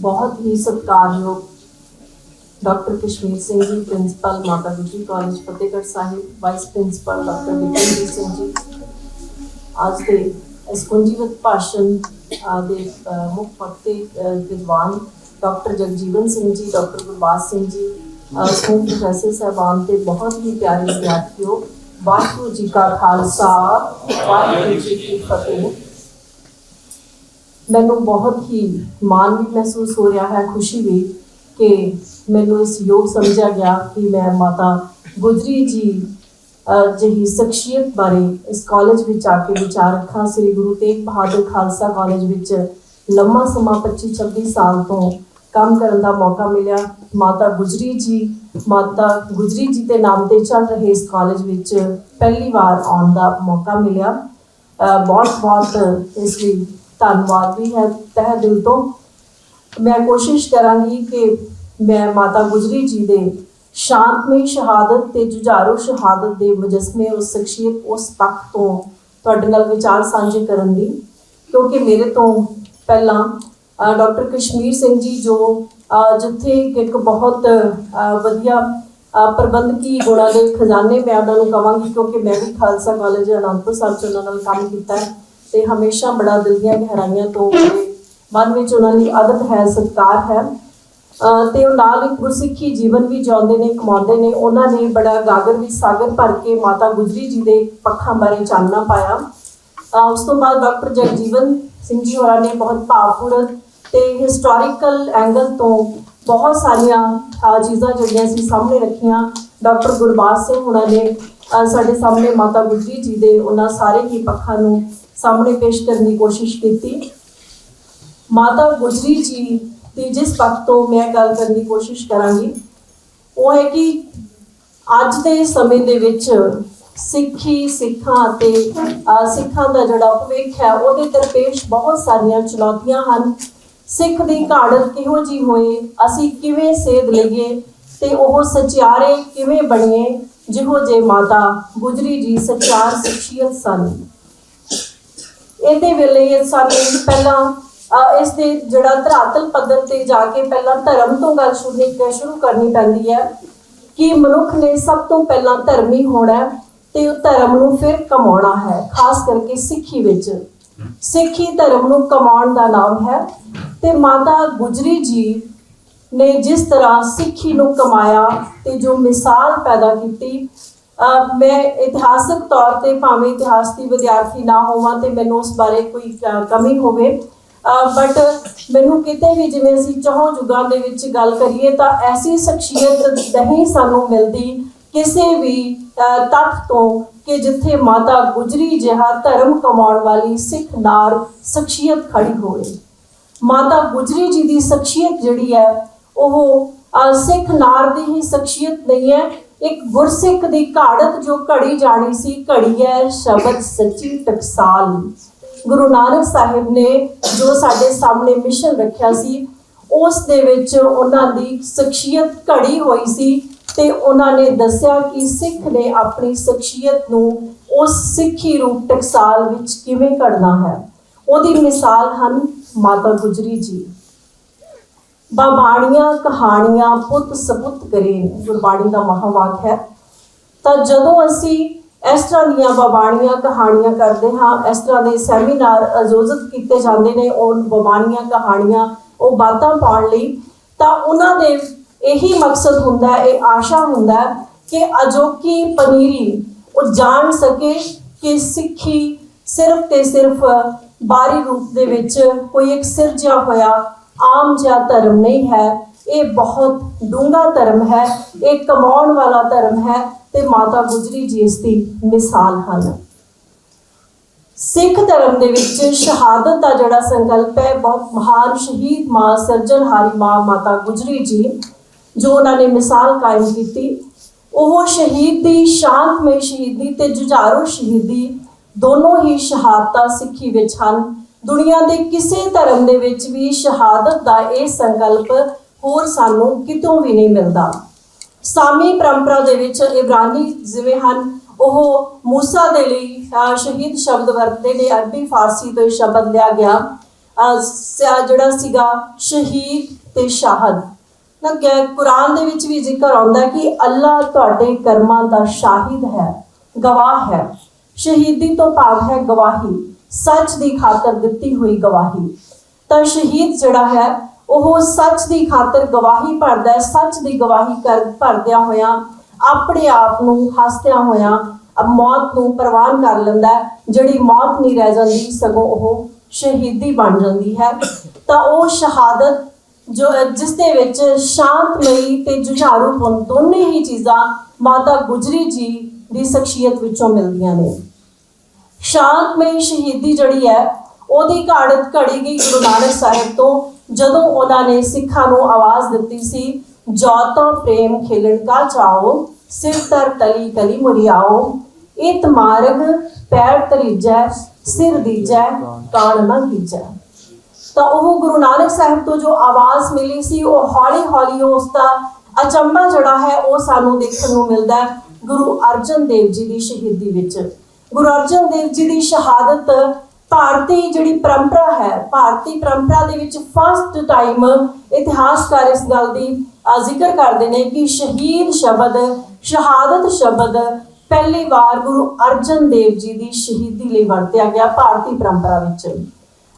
ਬਹੁਤ ਹੀ ਸਤਿਕਾਰਯੋਗ doctor Kashmir Singh ji principal Mata Gujri college Fatehgarh Sahib vice principal doctor Vikramjit Singh ji. ਅੱਜ ਦੇ ਇਸ ਕੁੰਜੀਵਤ ਭਾਸ਼ਣ ਅਹ, ਦੇ ਮੁੱਖ ਵਕਤੇ ਵਿਦਵਾਨ doctor Jagjivan Singh ji doctor Gurbaj Singh ji school professor ਸਾਹਿਬਾਨ ਤੇ ਬਹੁਤ ਹੀ ਪਿਆਰੇ ਵਿਦਿਆਰਥੀਓ ਵਾਹਿਗੁਰੂ ਜੀ ਕਾ ਖਾਲਸਾ ਵਾਹਿਗੁਰੂ ਜੀ ਕੀ ਫਤਿਹ। ਮੈਨੂੰ ਬਹੁਤ ਹੀ ਮਾਣ ਵੀ ਮਹਿਸੂਸ ਹੋ ਰਿਹਾ ਹੈ, ਖੁਸ਼ੀ ਵੀ ਕਿ ਮੈਨੂੰ ਇਸ ਯੋਗ ਸਮਝਿਆ ਗਿਆ ਕਿ ਮੈਂ ਮਾਤਾ ਗੁਜਰੀ ਜੀ ਜਿਹੀ ਸ਼ਖਸੀਅਤ ਬਾਰੇ ਇਸ ਕਾਲਜ ਵਿੱਚ ਆ ਕੇ ਵਿਚਾਰ ਰੱਖਾਂ। ਸ੍ਰੀ ਗੁਰੂ ਤੇਗ ਬਹਾਦਰ ਖਾਲਸਾ ਕਾਲਜ ਵਿੱਚ ਲੰਮਾ ਸਮਾਂ 25 26 ਸਾਲ ਤੋਂ ਕੰਮ ਕਰਨ ਦਾ ਮੌਕਾ ਮਿਲਿਆ। ਮਾਤਾ ਗੁਜਰੀ ਜੀ, ਮਾਤਾ ਗੁਜਰੀ ਜੀ ਦੇ ਨਾਮ ਤੇ ਚੱਲ ਰਹੇ ਇਸ ਕਾਲਜ ਵਿੱਚ ਪਹਿਲੀ ਵਾਰ ਆਉਣ ਦਾ ਮੌਕਾ ਮਿਲਿਆ। ਬਹੁਤ ਬਹੁਤ ਇਸ ਲਈ ਧੰਨਵਾਦ ਵੀ ਹੈ ਤਹਿ ਦਿਲ ਤੋਂ। ਮੈਂ ਕੋਸ਼ਿਸ਼ ਕਰਾਂਗੀ ਕਿ ਮੈਂ ਮਾਤਾ ਗੁਜਰੀ ਜੀ ਦੇ ਸ਼ਾਂਤਮਈ ਸ਼ਹਾਦਤ ਤੇ ਜੁਝਾਰੂ ਸ਼ਹਾਦਤ ਦੇ ਮੁਜਸਮੇ ਉਸ ਸ਼ਖਸੀਅਤ ਉਸ ਪੱਖ ਤੋਂ ਤੁਹਾਡੇ ਨਾਲ ਵਿਚਾਰ ਸਾਂਝੇ ਕਰਨ ਦੀ, ਕਿਉਂਕਿ ਮੇਰੇ ਤੋਂ ਪਹਿਲਾਂ ਡਾਕਟਰ ਕਸ਼ਮੀਰ ਸਿੰਘ ਜੀ ਜੋ ਜਿੱਥੇ ਇੱਕ ਬਹੁਤ ਵਧੀਆ ਪ੍ਰਬੰਧਕੀ ਗੁਣਾਂ ਦੇ ਖਜ਼ਾਨੇ ਮੈਂ ਉਹਨਾਂ ਨੂੰ ਕਵਾਂਗੀ, ਕਿਉਂਕਿ ਮੈਂ ਵੀ ਖਾਲਸਾ ਕਾਲਜ ਅਨੰਦਪੁਰ ਸਾਹਿਬ ਚ ਉਹਨਾਂ ਨਾਲ ਕੰਮ ਕੀਤਾ ਹੈ। ਤੇ ਹਮੇਸ਼ਾ ਬੜਾ ਦਿਲ ਦੀਆਂ ਗਹਿਰਾਈਆਂ ਤੋਂ ਮਨ ਵਿੱਚ ਉਹਨਾਂ ਦੀ ਆਦਤ ਹੈ, ਸਤਿਕਾਰ ਹੈ। ਅਹ ਤੇ ਉਹ ਨਾਲ ਇੱਕ ਗੁਰਸਿੱਖੀ ਜੀਵਨ ਵੀ ਜਿਉਂਦੇ ਨੇ, ਕਮਾਉਂਦੇ ਨੇ। ਉਹਨਾਂ ਨੇ ਬੜਾ ਗਾਗਰ ਵੀ ਸਾਗਰ ਭਰ ਕੇ ਮਾਤਾ ਗੁਜਰੀ ਜੀ ਦੇ ਪੱਖਾਂ ਬਾਰੇ ਚਾਨਣਾ ਪਾਇਆ। ਉਸ ਤੋਂ ਬਾਅਦ ਡਾਕਟਰ ਜਗਜੀਵਨ ਸਿੰਘ ਜੀ ਹੋਰਾਂ ਨੇ ਬਹੁਤ ਭਾਵਪੂਰਨ ਤੇ ਹਿਸਟੋਰੀਕਲ ਐਂਗਲ ਤੋਂ ਬਹੁਤ ਸਾਰੀਆਂ ਚੀਜ਼ਾਂ ਜਿਹੜੀਆਂ ਸੀ ਸਾਹਮਣੇ ਰੱਖੀਆਂ। ਡਾਕਟਰ ਗੁਰਬਾਜ ਸਿੰਘ ਹੋਰਾਂ ਨੇ ਸਾਡੇ ਸਾਹਮਣੇ ਮਾਤਾ ਗੁਜਰੀ ਜੀ ਦੇ ਉਹਨਾਂ ਸਾਰੇ ਹੀ ਪੱਖਾਂ ਨੂੰ ਸਾਹਮਣੇ ਪੇਸ਼ ਕਰਨ ਦੀ ਕੋਸ਼ਿਸ਼ ਕੀਤੀ। ਮਾਤਾ ਗੁਜਰੀ ਜੀ ਦੀ ਜਿਸ ਪੱਖ ਤੋਂ ਮੈਂ ਗੱਲ ਕਰਨ ਦੀ ਕੋਸ਼ਿਸ਼ ਕਰਾਂਗੀ, ਉਹ ਹੈ ਕਿ ਅੱਜ ਦੇ ਸਮੇਂ ਦੇ ਵਿੱਚ ਸਿੱਖੀ, ਸਿੱਖਾਂ ਅਤੇ ਸਿੱਖਾਂ ਦਾ ਜਿਹੜਾ ਭਵਿੱਖ ਹੈ, ਉਹਦੇ ਦਰਪੇਸ਼ ਬਹੁਤ ਸਾਰੀਆਂ ਚੁਣੌਤੀਆਂ ਹਨ। ਸਿੱਖ ਦੀ ਘਾੜਤ ਕਿਹੋ ਜੀ ਹੋਏ, ਅਸੀਂ ਕਿਵੇਂ ਸੇਧ ਲਈਏ ਤੇ ਉਹ ਸਚਿਆਰੇ ਕਿਵੇਂ ਬਣੀਏ ਜਿਹੋ ਜੇ ਮਾਤਾ ਗੁਜਰੀ ਜੀ ਸਚਿਆਰ ਸ਼ਖਸੀਅਤ ਸਨ। ਇਹਦੇ ਵੇਲੇ ਸਾਨੂੰ ਪਹਿਲਾਂ ਅਹ, ਇਸ ਦੇ ਜਿਹੜਾ ਧਰਾਤਲ ਪੱਧਰ ਤੇ ਜਾ ਕੇ ਪਹਿਲਾਂ ਧਰਮ ਤੋਂ ਗੱਲ ਸ਼ੁਰੂ ਸ਼ੁਰੂ ਕਰਨੀ ਪੈਂਦੀ ਹੈ ਕਿ ਮਨੁੱਖ ਨੇ ਸਭ ਤੋਂ ਪਹਿਲਾਂ ਧਰਮੀ ਹੋਣਾ ਹੈ ਤੇ ਉਹ ਧਰਮ ਨੂੰ ਫਿਰ ਕਮਾਉਣਾ ਹੈ ਖਾਸ ਕਰਕੇ ਸਿੱਖੀ ਵਿੱਚ। ਸਿੱਖੀ ਧਰਮ ਨੂੰ ਕਮਾਉਣ ਦਾ ਨਾਮ ਹੈ ਤੇ ਮਾਤਾ ਗੁਜਰੀ ਜੀ ਨੇ ਜਿਸ ਤਰ੍ਹਾਂ ਸਿੱਖੀ ਨੂੰ ਕਮਾਇਆ ਤੇ ਜੋ ਮਿਸਾਲ ਪੈਦਾ ਕੀਤੀ ਮੈਂ ਇਤਿਹਾਸਕ ਤੌਰ ਤੇ ਭਾਵੇਂ ਇਤਿਹਾਸ ਦੀ ਵਿਦਿਆਰਥੀ ਨਾ ਹੋਵਾਂ ਤੇ ਮੈਨੂੰ ਉਸ ਬਾਰੇ ਕੋਈ ਕਮੀ ਹੋਵੇ ਬਟ ਮੈਨੂੰ ਕਿਤੇ ਵੀ ਜਿਵੇਂ ਅਸੀਂ ਚੌਹਾਂ ਯੁੱਗਾਂ ਦੇ ਵਿੱਚ ਗੱਲ ਕਰੀਏ ਤਾਂ ਐਸੀ ਸ਼ਖਸੀਅਤ ਨਹੀਂ ਸਾਨੂੰ ਮਿਲਦੀ ਕਿਸੇ ਵੀ ਅਹ, ਤੱਥ ਤੋਂ ਕਿ ਜਿੱਥੇ ਮਾਤਾ ਗੁਜਰੀ ਜਿਹਾ ਧਰਮ ਕਮਾਉਣ ਵਾਲੀ ਸਿੱਖ ਨਾਰ ਸ਼ਖਸੀਅਤ ਖੜੀ ਹੋਵੇ। ਮਾਤਾ ਗੁਜਰੀ ਜੀ ਦੀ ਸ਼ਖਸੀਅਤ ਜਿਹੜੀ ਹੈ ਉਹ ਸਿੱਖ ਨਾਰ ਦੀ ਹੀ ਸ਼ਖਸੀਅਤ ਨਹੀਂ ਹੈ, ਇੱਕ ਗੁਰਸਿੱਖ ਦੀ ਘਾੜਤ ਜੋ ਘੜੀ ਜਾਣੀ ਸੀ, ਘੜੀ ਹੈ ਸ਼ਬਦ ਸੱਚੀ ਟਕਸਾਲ। ਗੁਰੂ ਨਾਨਕ ਸਾਹਿਬ ਨੇ ਜੋ ਸਾਡੇ ਸਾਹਮਣੇ ਮਿਸ਼ਨ ਰੱਖਿਆ ਸੀ, ਉਸ ਦੇ ਵਿੱਚ ਉਹਨਾਂ ਦੀ ਸ਼ਖਸੀਅਤ ਘੜੀ ਹੋਈ ਸੀ ਤੇ ਉਹਨਾਂ ਨੇ ਦੱਸਿਆ ਕਿ ਸਿੱਖ ਨੇ ਆਪਣੀ ਸ਼ਖਸੀਅਤ ਨੂੰ ਉਸ ਸਿੱਖੀ ਰੂਪ ਟਕਸਾਲ ਵਿੱਚ ਕਿਵੇਂ ਘੜਨਾ ਹੈ। ਉਹਦੀ ਮਿਸਾਲ ਹਨ ਮਾਤਾ ਗੁਜਰੀ ਜੀ। ਬਾਬਾਣੀਆਂ, ਕਹਾਣੀਆਂ, ਪੁੱਤ ਸਪੁੱਤ ਕਰੇ ਗੁਰਬਾਣੀ ਦਾ ਮਹਾਵਾਕ ਹੈ। ਤਾਂ ਜਦੋਂ ਅਸੀਂ ਇਸ ਤਰ੍ਹਾਂ ਦੀਆਂ ਬਾਬਾਣੀਆਂ, ਕਹਾਣੀਆਂ ਕਰਦੇ ਹਾਂ, ਇਸ ਤਰ੍ਹਾਂ ਦੇ ਸੈਮੀਨਾਰ ਆਯੋਜਿਤ ਕੀਤੇ ਜਾਂਦੇ ਨੇ, ਉਹ ਬਾਬਾਣੀਆਂ, ਕਹਾਣੀਆਂ, ਉਹ ਬਾਤਾਂ ਪਾਉਣ ਲਈ, ਤਾਂ ਉਹਨਾਂ ਦੇ ਇਹੀ ਮਕਸਦ ਹੁੰਦਾ ਹੈ, ਇਹ ਆਸ਼ਾ ਹੁੰਦਾ ਹੈ ਕਿ ਅਜੋਕੀ ਪਨੀਰੀ ਉਹ ਜਾਣ ਸਕੇ ਕਿ ਸਿੱਖੀ ਸਿਰਫ ਤੇ ਸਿਰਫ ਬਾਹਰੀ ਰੂਪ ਦੇ ਵਿੱਚ ਕੋਈ ਇੱਕ ਸਿਰਜਿਆ ਹੋਇਆ ਆਮ ਜਿਹਾ ਧਰਮ ਨਹੀਂ ਹੈ। ਇਹ ਬਹੁਤ ਡੂੰਘਾ ਧਰਮ ਹੈ। ਇਹ ਕਮਾਉਣ ਵਾਲਾ ਧਰਮ ਹੈ ਤੇ ਮਾਤਾ ਗੁਜਰੀ ਜੀ ਇਸ ਦੀ ਮਿਸਾਲ ਹਨ। ਸਿੱਖ ਧਰਮ ਦੇ ਵਿੱਚ ਸ਼ਹਾਦਤ ਦਾ ਜਿਹੜਾ ਸੰਕਲਪ ਹੈ, ਬਹੁਤ ਮਹਾਨ ਸ਼ਹੀਦ ਮਾਂ ਸਰਜਨਹਾਰੀ ਮਾਂ ਮਾਤਾ ਗੁਜਰੀ ਜੀ, ਜੋ ਉਹਨਾਂ ਨੇ ਮਿਸਾਲ ਕਾਇਮ ਕੀਤੀ। ਉਹ ਸ਼ਹੀਦੀ ਸ਼ਾਂਤਮਈ ਸ਼ਹੀਦੀ ਤੇ ਜੁਝਾਰੂ ਸ਼ਹੀਦੀ ਦੋਨੋਂ ਹੀ ਸ਼ਹਾਦਤਾਂ ਸਿੱਖੀ ਵਿੱਚ ਹਨ। ਦੁਨੀਆ ਦੇ ਕਿਸੇ ਧਰਮ ਦੇ ਵਿੱਚ ਵੀ ਸ਼ਹਾਦਤ ਦਾ ਇਹ ਸੰਕਲਪ ਹੋਰ ਸਾਨੂੰ ਕਿਤੋਂ ਵੀ ਨਹੀਂ ਮਿਲਦਾ। ਸਾਮੀ ਪਰੰਪਰਾ ਦੇ ਵਿੱਚ ਇਬਰਾਨੀ ਜਿਵੇਂ ਹਨ, ਉਹ ਮੂਸਾ ਦੇ ਲਈ ਸ਼ਹੀਦ ਸ਼ਬਦ ਵਰਤਦੇ ਨੇ, ਅਰਬੀ ਫਾਰਸੀ ਤੋਂ ਇਹ ਸ਼ਬਦ ਲਿਆ ਗਿਆ। ਜਿਹੜਾ ਸੀਗਾ ਸ਼ਹੀਦ ਤੇ ਸ਼ਾਹਦ। ਨਾ ਕੁਰਾਨ ਦੇ ਵਿੱਚ ਵੀ ਜ਼ਿਕਰ ਆਉਂਦਾ ਕਿ ਅੱਲਾ ਤੁਹਾਡੇ ਕਰਮਾਂ ਦਾ ਸ਼ਾਹਿਦ ਹੈ, ਗਵਾਹ ਹੈ। ਸ਼ਹੀਦੀ ਤੋਂ ਭਾਵ ਹੈ ਗਵਾਹੀ। ਸੱਚ ਦੀ ਖਾਤਰ ਦਿੱਤੀ ਹੋਈ ਗਵਾਹੀ। ਤਾਂ ਸ਼ਹੀਦ ਜਿਹੜਾ ਹੈ, ਉਹ ਸੱਚ ਦੀ ਖਾਤਰ ਗਵਾਹੀ ਭਰਦਾ ਹੈ, ਸੱਚ ਦੀ ਗਵਾਹੀ ਕਰ, ਭਰਦਿਆਂ ਹੋਇਆਂ ਆਪਣੇ ਆਪ ਨੂੰ ਹੱਸਦਿਆਂ ਹੋਇਆਂ ਮੌਤ ਨੂੰ ਪ੍ਰਵਾਨ ਕਰ ਲੈਂਦਾ ਜਿਹੜੀ ਮੌਤ ਨਹੀਂ ਰਹਿ ਜਾਂਦੀ, ਸਗੋਂ ਉਹ ਸ਼ਹੀਦੀ ਬਣ ਜਾਂਦੀ ਹੈ। ਤਾਂ ਉਹ ਸ਼ਹਾਦਤ ਜੋ, ਜਿਸ ਦੇ ਵਿੱਚ ਸ਼ਾਂਤਮਈ ਤੇ ਜੁਝਾਰੂ ਗੁਣ ਦੋਨੇ ਹੀ ਚੀਜ਼ਾਂ ਮਾਤਾ ਗੁਜਰੀ ਜੀ ਦੀ ਸ਼ਖਸੀਅਤ ਵਿੱਚੋਂ ਮਿਲਦੀਆਂ ਨੇ। ਸ਼ਾਂਤਮਈ ਸ਼ਹੀਦੀ ਜਿਹੜੀ ਹੈ, ਉਹਦੀ ਘਾੜਤ ਘੜੀ ਗਈ ਗੁਰੂ ਨਾਨਕ ਸਾਹਿਬ ਤੋਂ, ਜਦੋਂ ਉਹਨਾਂ ਨੇ ਸਿੱਖਾਂ ਨੂੰ ਆਵਾਜ਼ ਦਿੱਤੀ ਸੀ ਜੋਤੋਂ ਪ੍ਰੇਮ ਖੇਲਣ ਕਾ ਚਾਓ ਸਿਰ ਤਰ ਤਲੀ ਕਲੀ ਮੁਰਿਆਓ ਇਤ ਮਾਰਗ ਪੈਰ ਤਰੀਜੈ ਸਿਰ ਦੀਜੈ, ਕਾਣ ਨਾ ਕੀਜੈ। ਤਾਂ ਉਹ ਗੁਰੂ ਨਾਨਕ ਸਾਹਿਬ ਤੋਂ ਜੋ ਆਵਾਜ਼ ਮਿਲੀ ਸੀ, ਉਹ ਹੌਲੀ ਹੌਲੀ ਉਸ ਦਾ ਅਚੰਭਾ ਜਿਹੜਾ ਹੈ, ਉਹ ਸਾਨੂੰ ਦੇਖਣ ਨੂੰ ਮਿਲਦਾ ਹੈ ਗੁਰੂ ਅਰਜਨ ਦੇਵ ਜੀ ਦੀ ਸ਼ਹੀਦੀ ਵਿੱਚ। ਗੁਰੂ ਅਰਜਨ ਦੇਵ ਜੀ ਦੀ ਸ਼ਹਾਦਤ ਭਾਰਤੀ ਜਿਹੜੀ ਪਰੰਪਰਾ ਹੈ, ਭਾਰਤੀ ਪਰੰਪਰਾ ਦੇ ਵਿੱਚ ਫਸਟ ਟਾਈਮ ਇਤਿਹਾਸਕਾਰ ਇਸ ਗੱਲ ਦੀ ਜ਼ਿਕਰ ਕਰਦੇ ਨੇ ਕਿ ਸ਼ਹੀਦ ਸ਼ਬਦ, ਸ਼ਹਾਦਤ ਸ਼ਬਦ ਪਹਿਲੀ ਵਾਰ ਗੁਰੂ ਅਰਜਨ ਦੇਵ ਜੀ ਦੀ ਸ਼ਹੀਦੀ ਲਈ ਵਰਤਿਆ ਗਿਆ ਭਾਰਤੀ ਪਰੰਪਰਾ ਵਿੱਚ।